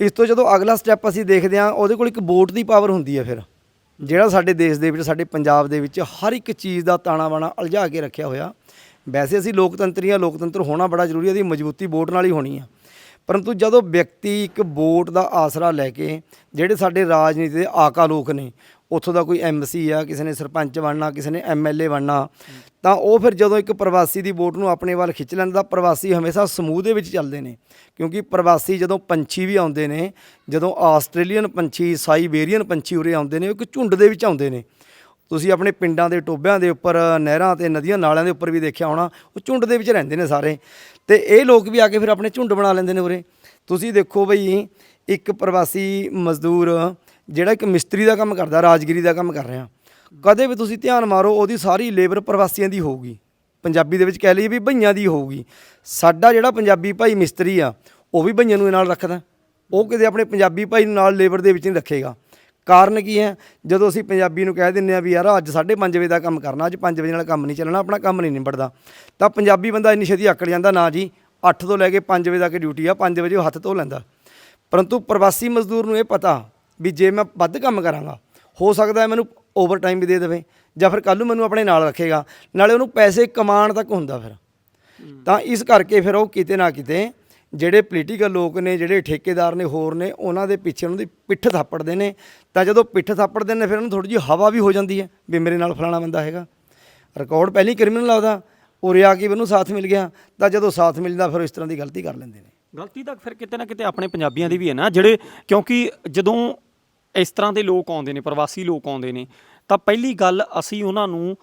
ਇਸ ਤੋਂ ਜਦੋਂ ਅਗਲਾ ਸਟੈਪ ਅਸੀਂ ਦੇਖਦੇ ਹਾਂ, ਉਹਦੇ ਕੋਲ ਇੱਕ ਵੋਟ ਦੀ ਪਾਵਰ ਹੁੰਦੀ ਹੈ ਫਿਰ। ਜਿਹੜਾ ਸਾਡੇ ਦੇਸ਼ ਦੇ ਵਿੱਚ, ਸਾਡੇ ਪੰਜਾਬ ਦੇ ਵਿੱਚ ਹਰ ਇੱਕ ਚੀਜ਼ ਦਾ ਤਾਣਾ ਬਾਣਾ ਉਲਝਾ ਕੇ ਰੱਖਿਆ ਹੋਇਆ। ਵੈਸੇ ਅਸੀਂ ਲੋਕਤੰਤਰੀ ਆ ਲੋਕਤੰਤਰ ਹੋਣਾ ਬੜਾ ਜ਼ਰੂਰੀ ਹੈ ਇਹਦੀ ਮਜ਼ਬੂਤੀ ਵੋਟ ਨਾਲ ਹੀ ਹੋਣੀ ਆ ਪਰੰਤੂ ਜਦੋਂ ਵਿਅਕਤੀ ਇੱਕ ਵੋਟ ਦਾ ਆਸਰਾ ਲੈ ਕੇ, ਜਿਹੜੇ ਸਾਡੇ ਰਾਜਨੀਤੀ ਦੇ ਆਕਾ ਲੋਕ ਨੇ ਉੱਥੋਂ ਦਾ ਕੋਈ ਐਮਸੀ ਆ, ਕਿਸੇ ਨੇ ਸਰਪੰਚ ਬਣਨਾ, ਕਿਸੇ ਨੇ ਐਮਐਲਏ ਬਣਨਾ, ਤਾਂ ਉਹ ਫਿਰ ਜਦੋਂ ਇੱਕ ਪ੍ਰਵਾਸੀ ਦੀ ਵੋਟ ਨੂੰ ਆਪਣੇ ਵੱਲ ਖਿੱਚ ਲੈਂਦਾ, ਪ੍ਰਵਾਸੀ ਹਮੇਸ਼ਾ ਸਮੂਹ ਦੇ ਵਿੱਚ ਚੱਲਦੇ ਨੇ, ਕਿਉਂਕਿ ਪ੍ਰਵਾਸੀ ਜਦੋਂ ਪੰਛੀ ਵੀ ਆਉਂਦੇ ਨੇ, ਜਦੋਂ ਆਸਟ੍ਰੇਲੀਅਨ ਪੰਛੀ, ਸਾਈਬੇਰੀਅਨ ਪੰਛੀ ਉਰੇ ਆਉਂਦੇ ਨੇ, ਉਹ ਇੱਕ ਝੁੰਡ ਦੇ ਵਿੱਚ ਆਉਂਦੇ ਨੇ। ਤੁਸੀਂ ਆਪਣੇ ਪਿੰਡਾਂ ਦੇ, ਟੋਬਿਆਂ ਦੇ ਉੱਪਰ, ਨਹਿਰਾਂ ਤੇ, ਨਦੀਆਂ ਨਾਲਿਆਂ ਦੇ ਉੱਪਰ ਵੀ ਦੇਖਿਆ ਹੋਣਾ, ਉਹ ਝੁੰਡ ਦੇ ਵਿੱਚ ਰਹਿੰਦੇ ਨੇ ਸਾਰੇ। ਤੇ ਇਹ ਲੋਕ ਵੀ ਆ ਕੇ ਫਿਰ ਆਪਣੇ ਝੁੰਡ ਬਣਾ ਲੈਂਦੇ ਨੇ ਉਰੇ। ਤੁਸੀਂ ਦੇਖੋ ਬਈ, ਇੱਕ ਪ੍ਰਵਾਸੀ ਮਜ਼ਦੂਰ ਜਿਹੜਾ ਇੱਕ ਮਿਸਤਰੀ ਦਾ ਕੰਮ ਕਰਦਾ, ਰਾਜਗੀਰੀ ਦਾ ਕੰਮ ਕਰ ਰਿਹਾ। ਕਦੇ ਵੀ ਤੁਸੀਂ ਧਿਆਨ ਮਾਰੋ, ਉਹਦੀ ਸਾਰੀ ਲੇਬਰ ਪ੍ਰਵਾਸੀਆਂ ਦੀ ਹੋਊਗੀ। ਪੰਜਾਬੀ ਦੇ ਵਿੱਚ ਕਹਿ ਲਈਏ ਵੀ ਭਈਆਂ ਦੀ ਹੋਊਗੀ। ਸਾਡਾ ਜਿਹੜਾ ਪੰਜਾਬੀ ਭਾਈ ਮਿਸਤਰੀ ਆ, ਉਹ ਵੀ ਭਈਆਂ ਨੂੰ ਨਾਲ ਰੱਖਦਾ। ਉਹ ਕਿਤੇ ਆਪਣੇ ਪੰਜਾਬੀ ਭਾਈ ਨੂੰ ਨਾਲ ਲੇਬਰ ਦੇ ਵਿੱਚ ਨਹੀਂ ਰੱਖੇਗਾ। ਕਾਰਨ ਕੀ ਹੈ? ਜਦੋਂ ਅਸੀਂ ਪੰਜਾਬੀ ਨੂੰ ਕਹਿ ਦਿੰਦੇ ਆ ਵੀ ਯਾਰ ਅੱਜ 5:30 ਵਜੇ ਦਾ ਕੰਮ ਕਰਨਾ, ਅੱਜ 5 ਵਜੇ ਨਾਲ ਕੰਮ ਨਹੀਂ ਚੱਲਣਾ, ਆਪਣਾ ਕੰਮ ਨਹੀਂ ਨਿਬੜਦਾ, ਤਾਂ ਪੰਜਾਬੀ ਬੰਦਾ ਇੰਨੀ ਛੇਤੀ ਆਕੜ ਜਾਂਦਾ, ਨਾ ਜੀ 8 ਤੋਂ ਲੈ ਕੇ 5 ਵਜੇ ਤੱਕ ਡਿਊਟੀ ਆ 5 ਵਜੇ ਉਹ ਹੱਥ ਧੋ ਲੈਂਦਾ। ਪਰੰਤੂ ਪ੍ਰਵਾਸੀ ਮਜ਼ਦੂਰ ਨੂੰ ਇਹ ਪਤਾ ਵੀ ਜੇ ਮੈਂ ਵੱਧ ਕੰਮ ਕਰਾਂਗਾ, ਹੋ ਸਕਦਾ ਹੈ ਮੈਨੂੰ ਓਵਰ ਟਾਈਮ ਵੀ ਦੇ ਦੇਵੇ, ਜਾਂ ਫਿਰ ਕੱਲ ਨੂੰ ਮੈਨੂੰ ਆਪਣੇ ਨਾਲ ਰੱਖੇਗਾ, ਨਾਲੇ ਉਹਨੂੰ ਪੈਸੇ ਕਮਾਉਣ ਤੱਕ ਹੁੰਦਾ ਫਿਰ। ਤਾਂ ਇਸ ਕਰਕੇ ਫਿਰ ਉਹ ਕਿਤੇ ਨਾ ਕਿਤੇ ਜਿਹੜੇ ਪੋਲੀਟੀਕਲ ਲੋਕ ਨੇ, ਜਿਹੜੇ ਠੇਕੇਦਾਰ ਨੇ, ਹੋਰ ਨੇ, ਉਹਨਾਂ ਦੇ ਪਿੱਛੇ ਉਹਨਾਂ ਦੀ ਪਿੱਠ ਥਾਪੜਦੇ ਨੇ। ਤਾਂ ਜਦੋਂ ਪਿੱਠ ਥਾਪੜਦੇ ਨੇ, ਫਿਰ ਉਹਨੂੰ ਥੋੜੀ ਜਿਹੀ ਹਵਾ ਵੀ ਹੋ ਜਾਂਦੀ ਹੈ ਵੀ ਮੇਰੇ ਨਾਲ ਫਲਾਣਾ ਬੰਦਾ ਹੈਗਾ। ਰਿਕਾਰਡ ਪਹਿਲੀ ਕ੍ਰਿਮੀਨਲ ਲਾਉਦਾ ਉਰੇ ਆ ਕੇ ਮੈਨੂੰ ਸਾਥ ਮਿਲ ਗਿਆ, ਤਾਂ ਜਦੋਂ ਸਾਥ ਮਿਲਦਾ ਫਿਰ ਉਹ ਇਸ ਤਰ੍ਹਾਂ ਦੀ ਗਲਤੀ ਕਰ ਲੈਂਦੇ ਨੇ। ਗਲਤੀ ਤਾਂ ਫਿਰ ਕਿਤੇ ਨਾ ਕਿਤੇ ਆਪਣੇ ਪੰਜਾਬੀਆਂ ਦੀ ਵੀ ਹੈ ਨਾ, ਜਿਹੜੇ ਕਿਉਂਕਿ ਜਦੋਂ ਇਸ ਤਰ੍ਹਾਂ ਦੇ ਲੋਕ ਆਉਂਦੇ ਨੇ ਪ੍ਰਵਾਸੀ ਲੋਕ ਆਉਂਦੇ ਨੇ ਤਾਂ ਪਹਿਲੀ ਗੱਲ ਅਸੀਂ ਉਹਨਾਂ ਨੂੰ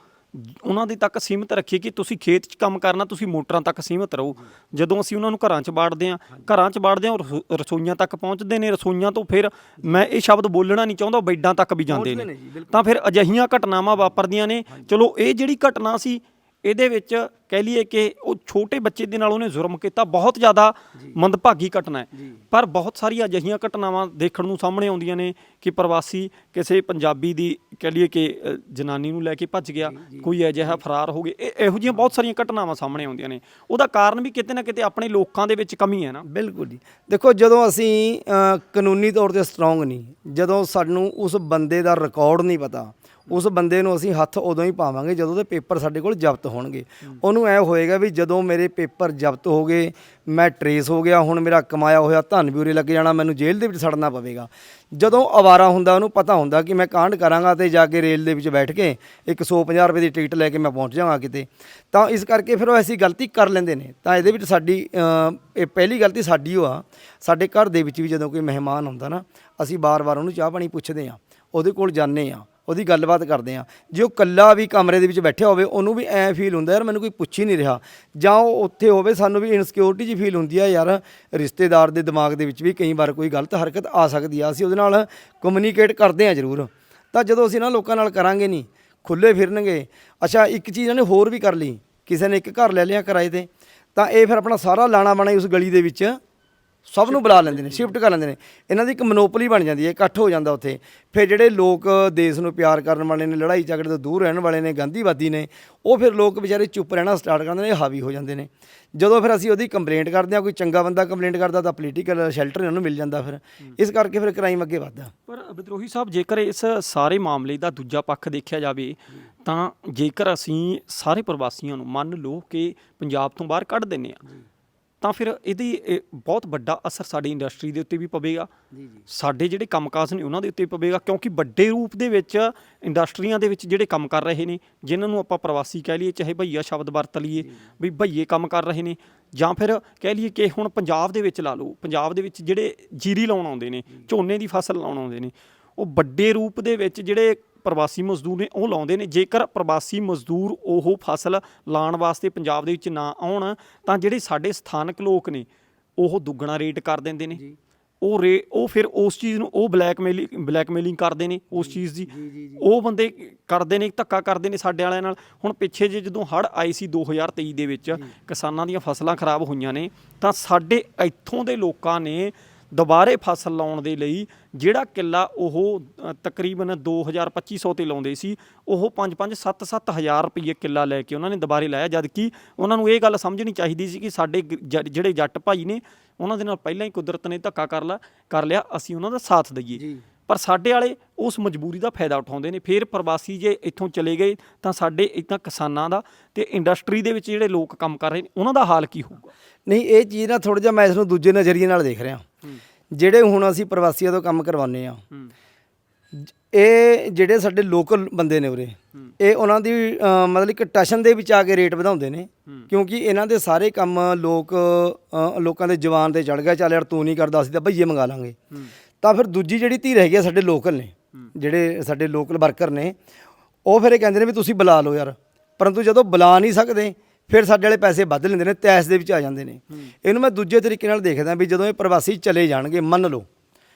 ਉਹਨਾਂ ਦੇ ਤੱਕ ਸੀਮਿਤ ਰੱਖੀਏ ਕਿ ਤੁਸੀਂ ਖੇਤ 'ਚ ਕੰਮ ਕਰਨਾ ਤੁਸੀਂ ਮੋਟਰਾਂ ਤੱਕ ਸੀਮਿਤ ਰਹੋ। ਜਦੋਂ ਅਸੀਂ ਉਹਨਾਂ ਨੂੰ ਘਰਾਂ 'ਚ ਬਾੜਦੇ ਹਾਂ ਘਰਾਂ 'ਚ ਬਾੜਦੇ ਰਸੋ- ਰਸੋਈਆਂ ਤੱਕ ਪਹੁੰਚਦੇ ਨੇ ਰਸੋਈਆਂ ਤੋਂ ਫਿਰ ਮੈਂ ਇਹ ਸ਼ਬਦ ਬੋਲਣਾ ਨਹੀਂ ਚਾਹੁੰਦਾ ਬੈਡਾਂ ਤੱਕ ਵੀ ਜਾਂਦੇ ਨੇ। ਤਾਂ ਫਿਰ ਅਜਿਹੀਆਂ ਘਟਨਾਵਾਂ ਵਾਪਰਦੀਆਂ ਨੇ। ਚਲੋ ਇਹ ਜਿਹੜੀ ਘਟਨਾ ਸੀ ਇਹਦੇ ਵਿੱਚ ਕਹਿ ਲਈਏ ਕਿ ਉਹ ਛੋਟੇ ਬੱਚੇ ਦੇ ਨਾਲ ਉਹਨੇ ਜ਼ੁਲਮ ਕੀਤਾ ਬਹੁਤ ਜ਼ਿਆਦਾ ਮੰਦਭਾਗੀ ਘਟਨਾ ਹੈ। ਪਰ ਬਹੁਤ ਸਾਰੀਆਂ ਅਜਿਹੀਆਂ ਘਟਨਾਵਾਂ ਦੇਖਣ ਨੂੰ ਸਾਹਮਣੇ ਆਉਂਦੀਆਂ ਨੇ ਕਿ ਪ੍ਰਵਾਸੀ ਕਿਸੇ ਪੰਜਾਬੀ ਦੀ ਕਹਿ ਲਈਏ ਕਿ ਜਨਾਨੀ ਨੂੰ ਲੈ ਕੇ ਭੱਜ ਗਿਆ ਕੋਈ ਅਜਿਹਾ ਫਰਾਰ ਹੋ ਗਿਆ। ਇਹ- ਇਹੋ ਜਿਹੀਆਂ ਬਹੁਤ ਸਾਰੀਆਂ ਘਟਨਾਵਾਂ ਸਾਹਮਣੇ ਆਉਂਦੀਆਂ ਨੇ। ਉਹਦਾ ਕਾਰਨ ਵੀ ਕਿਤੇ ਨਾ ਕਿਤੇ ਆਪਣੇ ਲੋਕਾਂ ਦੇ ਵਿੱਚ ਕਮੀ ਹੈ ਨਾ। ਬਿਲਕੁਲ ਜੀ। ਦੇਖੋ ਜਦੋਂ ਅਸੀਂ ਕਾਨੂੰਨੀ ਤੌਰ ਤੇ ਸਟਰੋਂਗ ਨਹੀਂ ਜਦੋਂ ਸਾਨੂੰ ਉਸ ਬੰਦੇ ਦਾ ਰਿਕਾਰਡ ਨਹੀਂ ਪਤਾ ਉਸ ਬੰਦੇ ਨੂੰ ਅਸੀਂ ਹੱਥ ਉਦੋਂ ਹੀ ਪਾਵਾਂਗੇ ਜਦੋਂ ਉਹਦੇ ਪੇਪਰ ਸਾਡੇ ਕੋਲ ਜ਼ਬਤ ਹੋਣਗੇ। ਉਹਨੂੰ ਐ ਹੋਏਗਾ ਵੀ ਜਦੋਂ ਮੇਰੇ ਪੇਪਰ ਜ਼ਬਤ ਹੋ ਗਏ, ਮੈਂ ਟਰੇਸ ਹੋ ਗਿਆ, ਹੁਣ ਮੇਰਾ ਕਮਾਇਆ ਹੋਇਆ ਧਨ ਵੀ ਉਰੇ ਲੱਗ ਜਾਣਾ, ਮੈਨੂੰ ਜੇਲ੍ਹ ਦੇ ਵਿੱਚ ਸੜਨਾ ਪਵੇਗਾ। ਜਦੋਂ ਅਵਾਰਾ ਹੁੰਦਾ, ਉਹਨੂੰ ਪਤਾ ਹੁੰਦਾ ਕਿ ਮੈਂ ਕਾਂਡ ਕਰਾਂਗਾ ਤੇ ਜਾ ਕੇ ਰੇਲ ਦੇ ਵਿੱਚ ਬੈਠ ਕੇ ਇੱਕ 150 ਰੁਪਏ ਦੀ ਟਿਕਟ ਲੈ ਕੇ ਮੈਂ ਪਹੁੰਚ ਜਾਵਾਂਗਾ ਕਿਤੇ। ਤਾਂ ਇਸ ਕਰਕੇ ਫਿਰ ਉਹ ਐਸੀ ਗਲਤੀ ਕਰ ਲੈਂਦੇ ਨੇ। ਤਾਂ ਇਹਦੇ ਵਿੱਚ ਸਾਡੀ ਇਹ ਪਹਿਲੀ ਗਲਤੀ ਸਾਡੀ ਓ ਆ। ਸਾਡੇ ਘਰ ਦੇ ਵਿੱਚ ਵੀ ਜਦੋਂ ਕੋਈ ਮਹਿਮਾਨ ਆਉਂਦਾ ਨਾ, ਅਸੀਂ ਬਾਰ-ਬਾਰ ਉਹਨੂੰ ਚਾਹ ਪਾਣੀ ਪੁੱਛਦੇ ਆ ਉਹਦੇ ਕੋਲ ਜਾਂਦੇ ਆ ਉਹਦੀ ਗੱਲਬਾਤ ਕਰਦੇ ਆ ਜੇ ਉਹ ਕੱਲਾ ਵੀ ਕਮਰੇ ਦੇ ਵਿੱਚ ਬੈਠਿਆ ਹੋਵੇ, ਉਹਨੂੰ ਵੀ ਐ ਫੀਲ ਹੁੰਦਾ, ਯਾਰ ਮੈਨੂੰ ਕੋਈ ਪੁੱਛ ਹੀ ਨਹੀਂ ਰਿਹਾ। ਜਾਂ ਉਹ ਉੱਥੇ ਹੋਵੇ, ਸਾਨੂੰ ਵੀ ਇਨਸਿਕਿਉਰਿਟੀ ਜੀ ਫੀਲ ਹੁੰਦੀ ਆ, ਯਾਰ ਰਿਸ਼ਤੇਦਾਰ ਦੇ ਦਿਮਾਗ ਦੇ ਵਿੱਚ ਵੀ ਕਈ ਵਾਰ ਕੋਈ ਗਲਤ ਹਰਕਤ ਆ ਸਕਦੀ ਆ, ਅਸੀਂ ਉਹਦੇ ਨਾਲ ਕਮਿਊਨੀਕੇਟ ਕਰਦੇ ਆ ਜ਼ਰੂਰ। ਤਾਂ ਜਦੋਂ ਅਸੀਂ ਨਾ ਲੋਕਾਂ ਨਾਲ ਕਰਾਂਗੇ ਨਹੀਂ ਖੁੱਲੇ ਫਿਰਨਗੇ, ਅੱਛਾ, ਇੱਕ ਚੀਜ਼ ਇਹਨੇ ਹੋਰ ਵੀ ਕਰ ਲਈ, ਕਿਸੇ ਨੇ ਇੱਕ ਘਰ ਲੈ ਲਿਆ ਕਿਰਾਏ ਤੇ, ਤਾਂ ਇਹ ਫਿਰ ਆਪਣਾ ਸਾਰਾ ਲਾਣਾ ਬਾਣਾ ਉਸ ਗਲੀ ਦੇ ਵਿੱਚ ਸਭ ਨੂੰ ਬੁਲਾ ਲੈਂਦੇ ਨੇ ਸ਼ਿਫਟ ਕਰ ਲੈਂਦੇ ਨੇ। ਇਹਨਾਂ ਦੀ ਇੱਕ ਮਨੋਪਲੀ ਬਣ ਜਾਂਦੀ ਹੈ ਇਕੱਠ ਹੋ ਜਾਂਦਾ ਉੱਥੇ। ਫਿਰ ਜਿਹੜੇ ਲੋਕ ਦੇਸ਼ ਨੂੰ ਪਿਆਰ ਕਰਨ ਵਾਲੇ ਨੇ ਲੜਾਈ ਝਗੜੇ ਤੋਂ ਦੂਰ ਰਹਿਣ ਵਾਲੇ ਨੇ ਗਾਂਧੀਵਾਦੀ ਨੇ ਉਹ ਫਿਰ ਲੋਕ ਵਿਚਾਰੇ ਚੁੱਪ ਰਹਿਣਾ ਸਟਾਰਟ ਕਰ ਦਿੰਦੇ ਨੇ ਹਾਵੀ ਹੋ ਜਾਂਦੇ ਨੇ। ਜਦੋਂ ਫਿਰ ਅਸੀਂ ਉਹਦੀ ਕੰਪਲੇਂਟ ਕਰਦੇ ਹਾਂ ਕੋਈ ਚੰਗਾ ਬੰਦਾ ਕੰਪਲੇਂਟ ਕਰਦਾ ਤਾਂ ਪੋਲੀਟੀਕਲ ਸ਼ੈਲਟਰ ਉਹਨੂੰ ਮਿਲ ਜਾਂਦਾ ਫਿਰ। ਇਸ ਕਰਕੇ ਫਿਰ ਕ੍ਰਾਈਮ ਅੱਗੇ ਵੱਧਦਾ। ਪਰ ਵਿਦਰੋਹੀ ਸਾਹਿਬ ਜੇਕਰ ਇਸ ਸਾਰੇ ਮਾਮਲੇ ਦਾ ਦੂਜਾ ਪੱਖ ਦੇਖਿਆ ਜਾਵੇ ਤਾਂ ਜੇਕਰ ਅਸੀਂ ਸਾਰੇ ਪ੍ਰਵਾਸੀਆਂ ਨੂੰ ਮੰਨ ਲਓ ਕਿ ਪੰਜਾਬ ਤੋਂ ਬਾਹਰ ਕੱਢ ਦਿੰਨੇ ਆ ਤਾਂ ਫਿਰ ਇਹਦੀ ਇਹ ਬਹੁਤ ਵੱਡਾ ਅਸਰ ਸਾਡੀ ਇੰਡਸਟਰੀ ਦੇ ਉੱਤੇ ਵੀ ਪਵੇਗਾ। ਸਾਡੇ ਜਿਹੜੇ ਕੰਮਕਾਜ ਨੇ ਉਹਨਾਂ ਦੇ ਉੱਤੇ ਪਵੇਗਾ ਕਿਉਂਕਿ ਵੱਡੇ ਰੂਪ ਦੇ ਵਿੱਚ ਇੰਡਸਟਰੀਆਂ ਦੇ ਵਿੱਚ ਜਿਹੜੇ ਕੰਮ ਕਰ ਰਹੇ ਨੇ ਜਿਨ੍ਹਾਂ ਨੂੰ ਆਪਾਂ ਪ੍ਰਵਾਸੀ ਕਹਿ ਲਈਏ ਚਾਹੇ ਭਈਆ ਸ਼ਬਦ ਵਰਤ ਲਈਏ ਵੀ ਭਈਏ ਕੰਮ ਕਰ ਰਹੇ ਨੇ ਜਾਂ ਫਿਰ ਕਹਿ ਲਈਏ ਕਿ ਹੁਣ ਪੰਜਾਬ ਦੇ ਵਿੱਚ ਲਾ ਲਓ ਪੰਜਾਬ ਦੇ ਵਿੱਚ ਜਿਹੜੇ ਜੀਰੀ ਲਾਉਣ ਆਉਂਦੇ ਨੇ ਝੋਨੇ ਦੀ ਫਸਲ ਲਾਉਣ ਆਉਂਦੇ ਨੇ ਉਹ ਵੱਡੇ ਰੂਪ ਦੇ ਵਿੱਚ ਜਿਹੜੇ ਪ੍ਰਵਾਸੀ ਮਜ਼ਦੂਰ ਨੇ ਉਹ ਲਾਉਂਦੇ ਨੇ। ਜੇਕਰ ਪ੍ਰਵਾਸੀ ਮਜ਼ਦੂਰ ਉਹ ਫਸਲ ਲਾਉਣ ਵਾਸਤੇ ਪੰਜਾਬ ਦੇ ਵਿੱਚ ਨਾ ਆਉਣ ਤਾਂ ਜਿਹੜੇ ਸਾਡੇ ਸਥਾਨਕ ਲੋਕ ਨੇ ਉਹ ਦੁੱਗਣਾ ਰੇਟ ਕਰ ਦਿੰਦੇ ਨੇ। ਉਹ ਰੇ ਉਹ ਫਿਰ ਉਸ ਚੀਜ਼ ਨੂੰ ਉਹ ਬਲੈਕਮੇਲਿੰਗ ਬਲੈਕਮੇਲਿੰਗ ਕਰਦੇ ਨੇ ਉਸ ਚੀਜ਼ ਦੀ। ਉਹ ਬੰਦੇ ਕਰਦੇ ਨੇ ਧੱਕਾ ਕਰਦੇ ਨੇ ਸਾਡੇ ਵਾਲਿਆਂ ਨਾਲ। ਹੁਣ ਪਿੱਛੇ ਜੇ ਜਦੋਂ ਹੜ ਆਈ ਸੀ 2023 ਦੇ ਵਿੱਚ ਕਿਸਾਨਾਂ ਦੀਆਂ ਫਸਲਾਂ ਖਰਾਬ ਹੋਈਆਂ ਨੇ ਤਾਂ ਸਾਡੇ ਇੱਥੋਂ ਦੇ ਲੋਕਾਂ ਨੇ ਦੁਬਾਰੇ ਫਸਲ ਲਾਉਣ ਦੇ ਲਈ ਜਿਹੜਾ ਕਿੱਲਾ ਉਹ ਅ, ਤਕਰੀਬਨ 2250 ਤੇ ਲਾਉਂਦੇ ਸੀ ਉਹ 5-5 7-7 ਹਜ਼ਾਰ ਰੁਪਏ ਕਿੱਲਾ ਲੈ ਕੇ ਉਹਨਾਂ ਨੇ ਦੁਬਾਰੇ ਲਾਇਆ। ਜਦ ਕਿ ਉਹਨਾਂ ਨੂੰ ਇਹ ਗੱਲ ਸਮਝਣੀ ਚਾਹੀਦੀ ਸੀ ਕਿ ਸਾਡੇ ਜਿਹੜੇ ਜੱਟ ਭਾਈ ਨੇ ਉਹਨਾਂ ਦੇ ਨਾਲ ਪਹਿਲਾਂ ਹੀ ਕੁਦਰਤ ਨੇ ਧੱਕਾ ਕਰ ਲਾ ਕਰ ਲਿਆ ਅਸੀਂ ਉਹਨਾਂ ਦਾ ਸਾਥ ਦਈਏ। ਪਰ ਸਾਡੇ ਵਾਲੇ ਉਸ ਮਜਬੂਰੀ ਦਾ ਫਾਇਦਾ ਉਠਾਉਂਦੇ ਨੇ। ਫਿਰ ਪ੍ਰਵਾਸੀ ਜੇ ਇੱਥੋਂ ਚਲੇ ਗਏ ਤਾਂ ਸਾਡੇ ਇਦਾਂ ਕਿਸਾਨਾਂ ਦਾ ਤੇ ਇੰਡਸਟਰੀ ਦੇ ਵਿੱਚ ਜਿਹੜੇ ਲੋਕ ਕੰਮ ਕਰ ਰਹੇ ਨੇ ਉਹਨਾਂ ਦਾ ਹਾਲ ਕੀ ਹੋਊਗਾ? ਨਹੀਂ ਇਹ ਚੀਜ਼ ਨਾ ਥੋੜਾ ਜਿਹਾ ਮੈਂ ਇਸ ਨੂੰ ਦੂਜੇ ਨਜ਼ਰੀਏ ਨਾਲ ਦੇਖ ਰਿਹਾ। ਜਿਹੜੇ ਹੁਣ ਅਸੀਂ ਪ੍ਰਵਾਸੀਆਂ ਤੋਂ ਕੰਮ ਕਰਵਾਉਂਦੇ ਆ ਇਹ ਜਿਹੜੇ ਸਾਡੇ ਲੋਕਲ ਬੰਦੇ ਨੇ ਉਰੇ ਇਹ ਉਹਨਾਂ ਦੀ ਮਤਲਬ ਕਿ ਟਸ਼ਨ ਦੇ ਵਿੱਚ ਆ ਕੇ ਰੇਟ ਵਧਾਉਂਦੇ ਨੇ। ਕਿਉਂਕਿ ਇਹਨਾਂ ਦੇ ਸਾਰੇ ਕੰਮ ਲੋਕ ਲੋਕਾਂ ਦੇ ਜਵਾਨ ਤੇ ਚੜ ਗਿਆ ਚੱਲ ਯਾਰ ਤੂੰ ਨਹੀਂ ਕਰਦਾ ਅਸੀਂ ਤਾਂ ਭਈਏ ਮੰਗਾ ਲਾਂਗੇ। ਤਾਂ ਫਿਰ ਦੂਜੀ ਜਿਹੜੀ ਧੀ ਰਹਿ ਗਈ ਆ ਸਾਡੇ ਲੋਕਲ ਨੇ ਜਿਹੜੇ ਸਾਡੇ ਲੋਕਲ ਵਰਕਰ ਨੇ ਉਹ ਫਿਰ ਇਹ ਕਹਿੰਦੇ ਨੇ ਵੀ ਤੁਸੀਂ ਬੁਲਾ ਲਓ ਯਾਰ। ਪਰੰਤੂ ਜਦੋਂ ਬੁਲਾ ਨਹੀਂ ਸਕਦੇ ਫਿਰ ਸਾਡੇ ਵਾਲੇ ਪੈਸੇ ਵੱਧ ਲੈਂਦੇ ਨੇ ਤੈਸ ਦੇ ਵਿੱਚ ਆ ਜਾਂਦੇ ਨੇ। ਇਹਨੂੰ ਮੈਂ ਦੂਜੇ ਤਰੀਕੇ ਨਾਲ ਦੇਖਦਾ ਵੀ ਜਦੋਂ ਇਹ ਪ੍ਰਵਾਸੀ ਚਲੇ ਜਾਣਗੇ ਮੰਨ ਲਓ।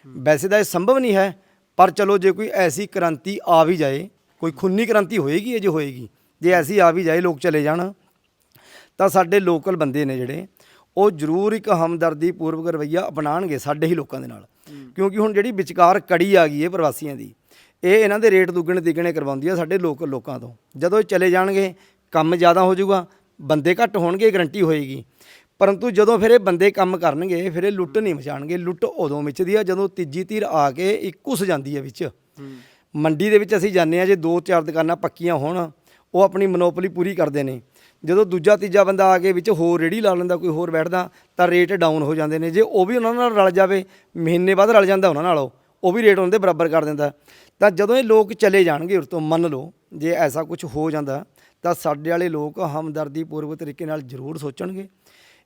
ਵੈਸੇ ਤਾਂ ਇਹ ਸੰਭਵ ਨਹੀਂ ਹੈ ਪਰ ਚਲੋ ਜੇ ਕੋਈ ਐਸੀ ਕ੍ਰਾਂਤੀ ਆ ਵੀ ਜਾਏ ਕੋਈ ਖੁੰਨੀ ਕ੍ਰਾਂਤੀ ਹੋਏਗੀ ਇਹ ਜੇ ਹੋਏਗੀ ਜੇ ਐਸੀ ਆ ਵੀ ਜਾਏ ਲੋਕ ਚਲੇ ਜਾਣ ਤਾਂ ਸਾਡੇ ਲੋਕਲ ਬੰਦੇ ਨੇ ਜਿਹੜੇ ਉਹ ਜ਼ਰੂਰ ਇੱਕ ਹਮਦਰਦੀ ਪੂਰਵਕ ਰਵਈਆ ਅਪਣਾਣਗੇ ਸਾਡੇ ਹੀ ਲੋਕਾਂ ਦੇ ਨਾਲ। ਕਿਉਂਕਿ ਹੁਣ ਜਿਹੜੀ ਵਿਚਕਾਰ ਕੜੀ ਆ ਗਈ ਹੈ ਪ੍ਰਵਾਸੀਆਂ ਦੀ ਇਹ ਇਹਨਾਂ ਦੇ ਰੇਟ ਦੁੱਗਣੇ ਤਿੱਗਣੇ ਕਰਵਾਉਂਦੀ ਆ ਸਾਡੇ ਲੋਕਲ ਲੋਕਾਂ ਤੋਂ। ਜਦੋਂ ਇਹ ਚਲੇ ਜਾਣਗੇ ਕੰਮ ਜ਼ਿਆਦਾ ਹੋ ਜਾਊਗਾ ਬੰਦੇ ਘੱਟ ਹੋਣਗੇ ਗਰੰਟੀ ਹੋਏਗੀ। ਪਰੰਤੂ ਜਦੋਂ ਫਿਰ ਇਹ ਬੰਦੇ ਕੰਮ ਕਰਨਗੇ ਫਿਰ ਇਹ ਲੁੱਟ ਨਹੀਂ ਮਚਾਣਗੇ ਲੁੱਟ ਉਦੋਂ ਮਚਦੀ ਆ ਜਦੋਂ ਤੀਜੀ ਧਿਰ ਆ ਕੇ ਇੱਕ ਘੁਸ ਜਾਂਦੀ ਹੈ ਵਿੱਚ। ਮੰਡੀ ਦੇ ਵਿੱਚ ਅਸੀਂ ਜਾਂਦੇ ਆ ਜੇ ਦੋ ਚਾਰ ਦੁਕਾਨਾਂ ਪੱਕੀਆਂ ਹੋਣ ਉਹ ਆਪਣੀ ਮਨੋਪਲੀ ਪੂਰੀ ਕਰਦੇ ਨੇ। ਜਦੋਂ ਦੂਜਾ ਤੀਜਾ ਬੰਦਾ ਆ ਕੇ ਵਿੱਚ ਹੋਰ ਰੇੜੀ ਲਾ ਲੈਂਦਾ ਕੋਈ ਹੋਰ ਬੈਠਦਾ ਤਾਂ ਰੇਟ ਡਾਊਨ ਹੋ ਜਾਂਦੇ ਨੇ। ਜੇ ਉਹ ਵੀ ਉਹਨਾਂ ਨਾਲ ਰਲ ਜਾਵੇ ਮਹੀਨੇ ਬਾਅਦ ਰਲ ਜਾਂਦਾ ਉਹਨਾਂ ਨਾਲ ਉਹ ਵੀ ਰੇਟ ਉਹਨਾਂ ਦੇ ਬਰਾਬਰ ਕਰ ਦਿੰਦਾ। ਤਾਂ ਜਦੋਂ ਇਹ ਲੋਕ ਚਲੇ ਜਾਣਗੇ ਉਰ ਤੋਂ ਮੰਨ ਲਓ ਜੇ ਐਸਾ ਕੁਝ ਹੋ ਜਾਂਦਾ ਤਾਂ ਸਾਡੇ ਵਾਲੇ ਲੋਕ ਹਮਦਰਦੀ ਪੂਰਵਕ ਤਰੀਕੇ ਨਾਲ ਜ਼ਰੂਰ ਸੋਚਣਗੇ।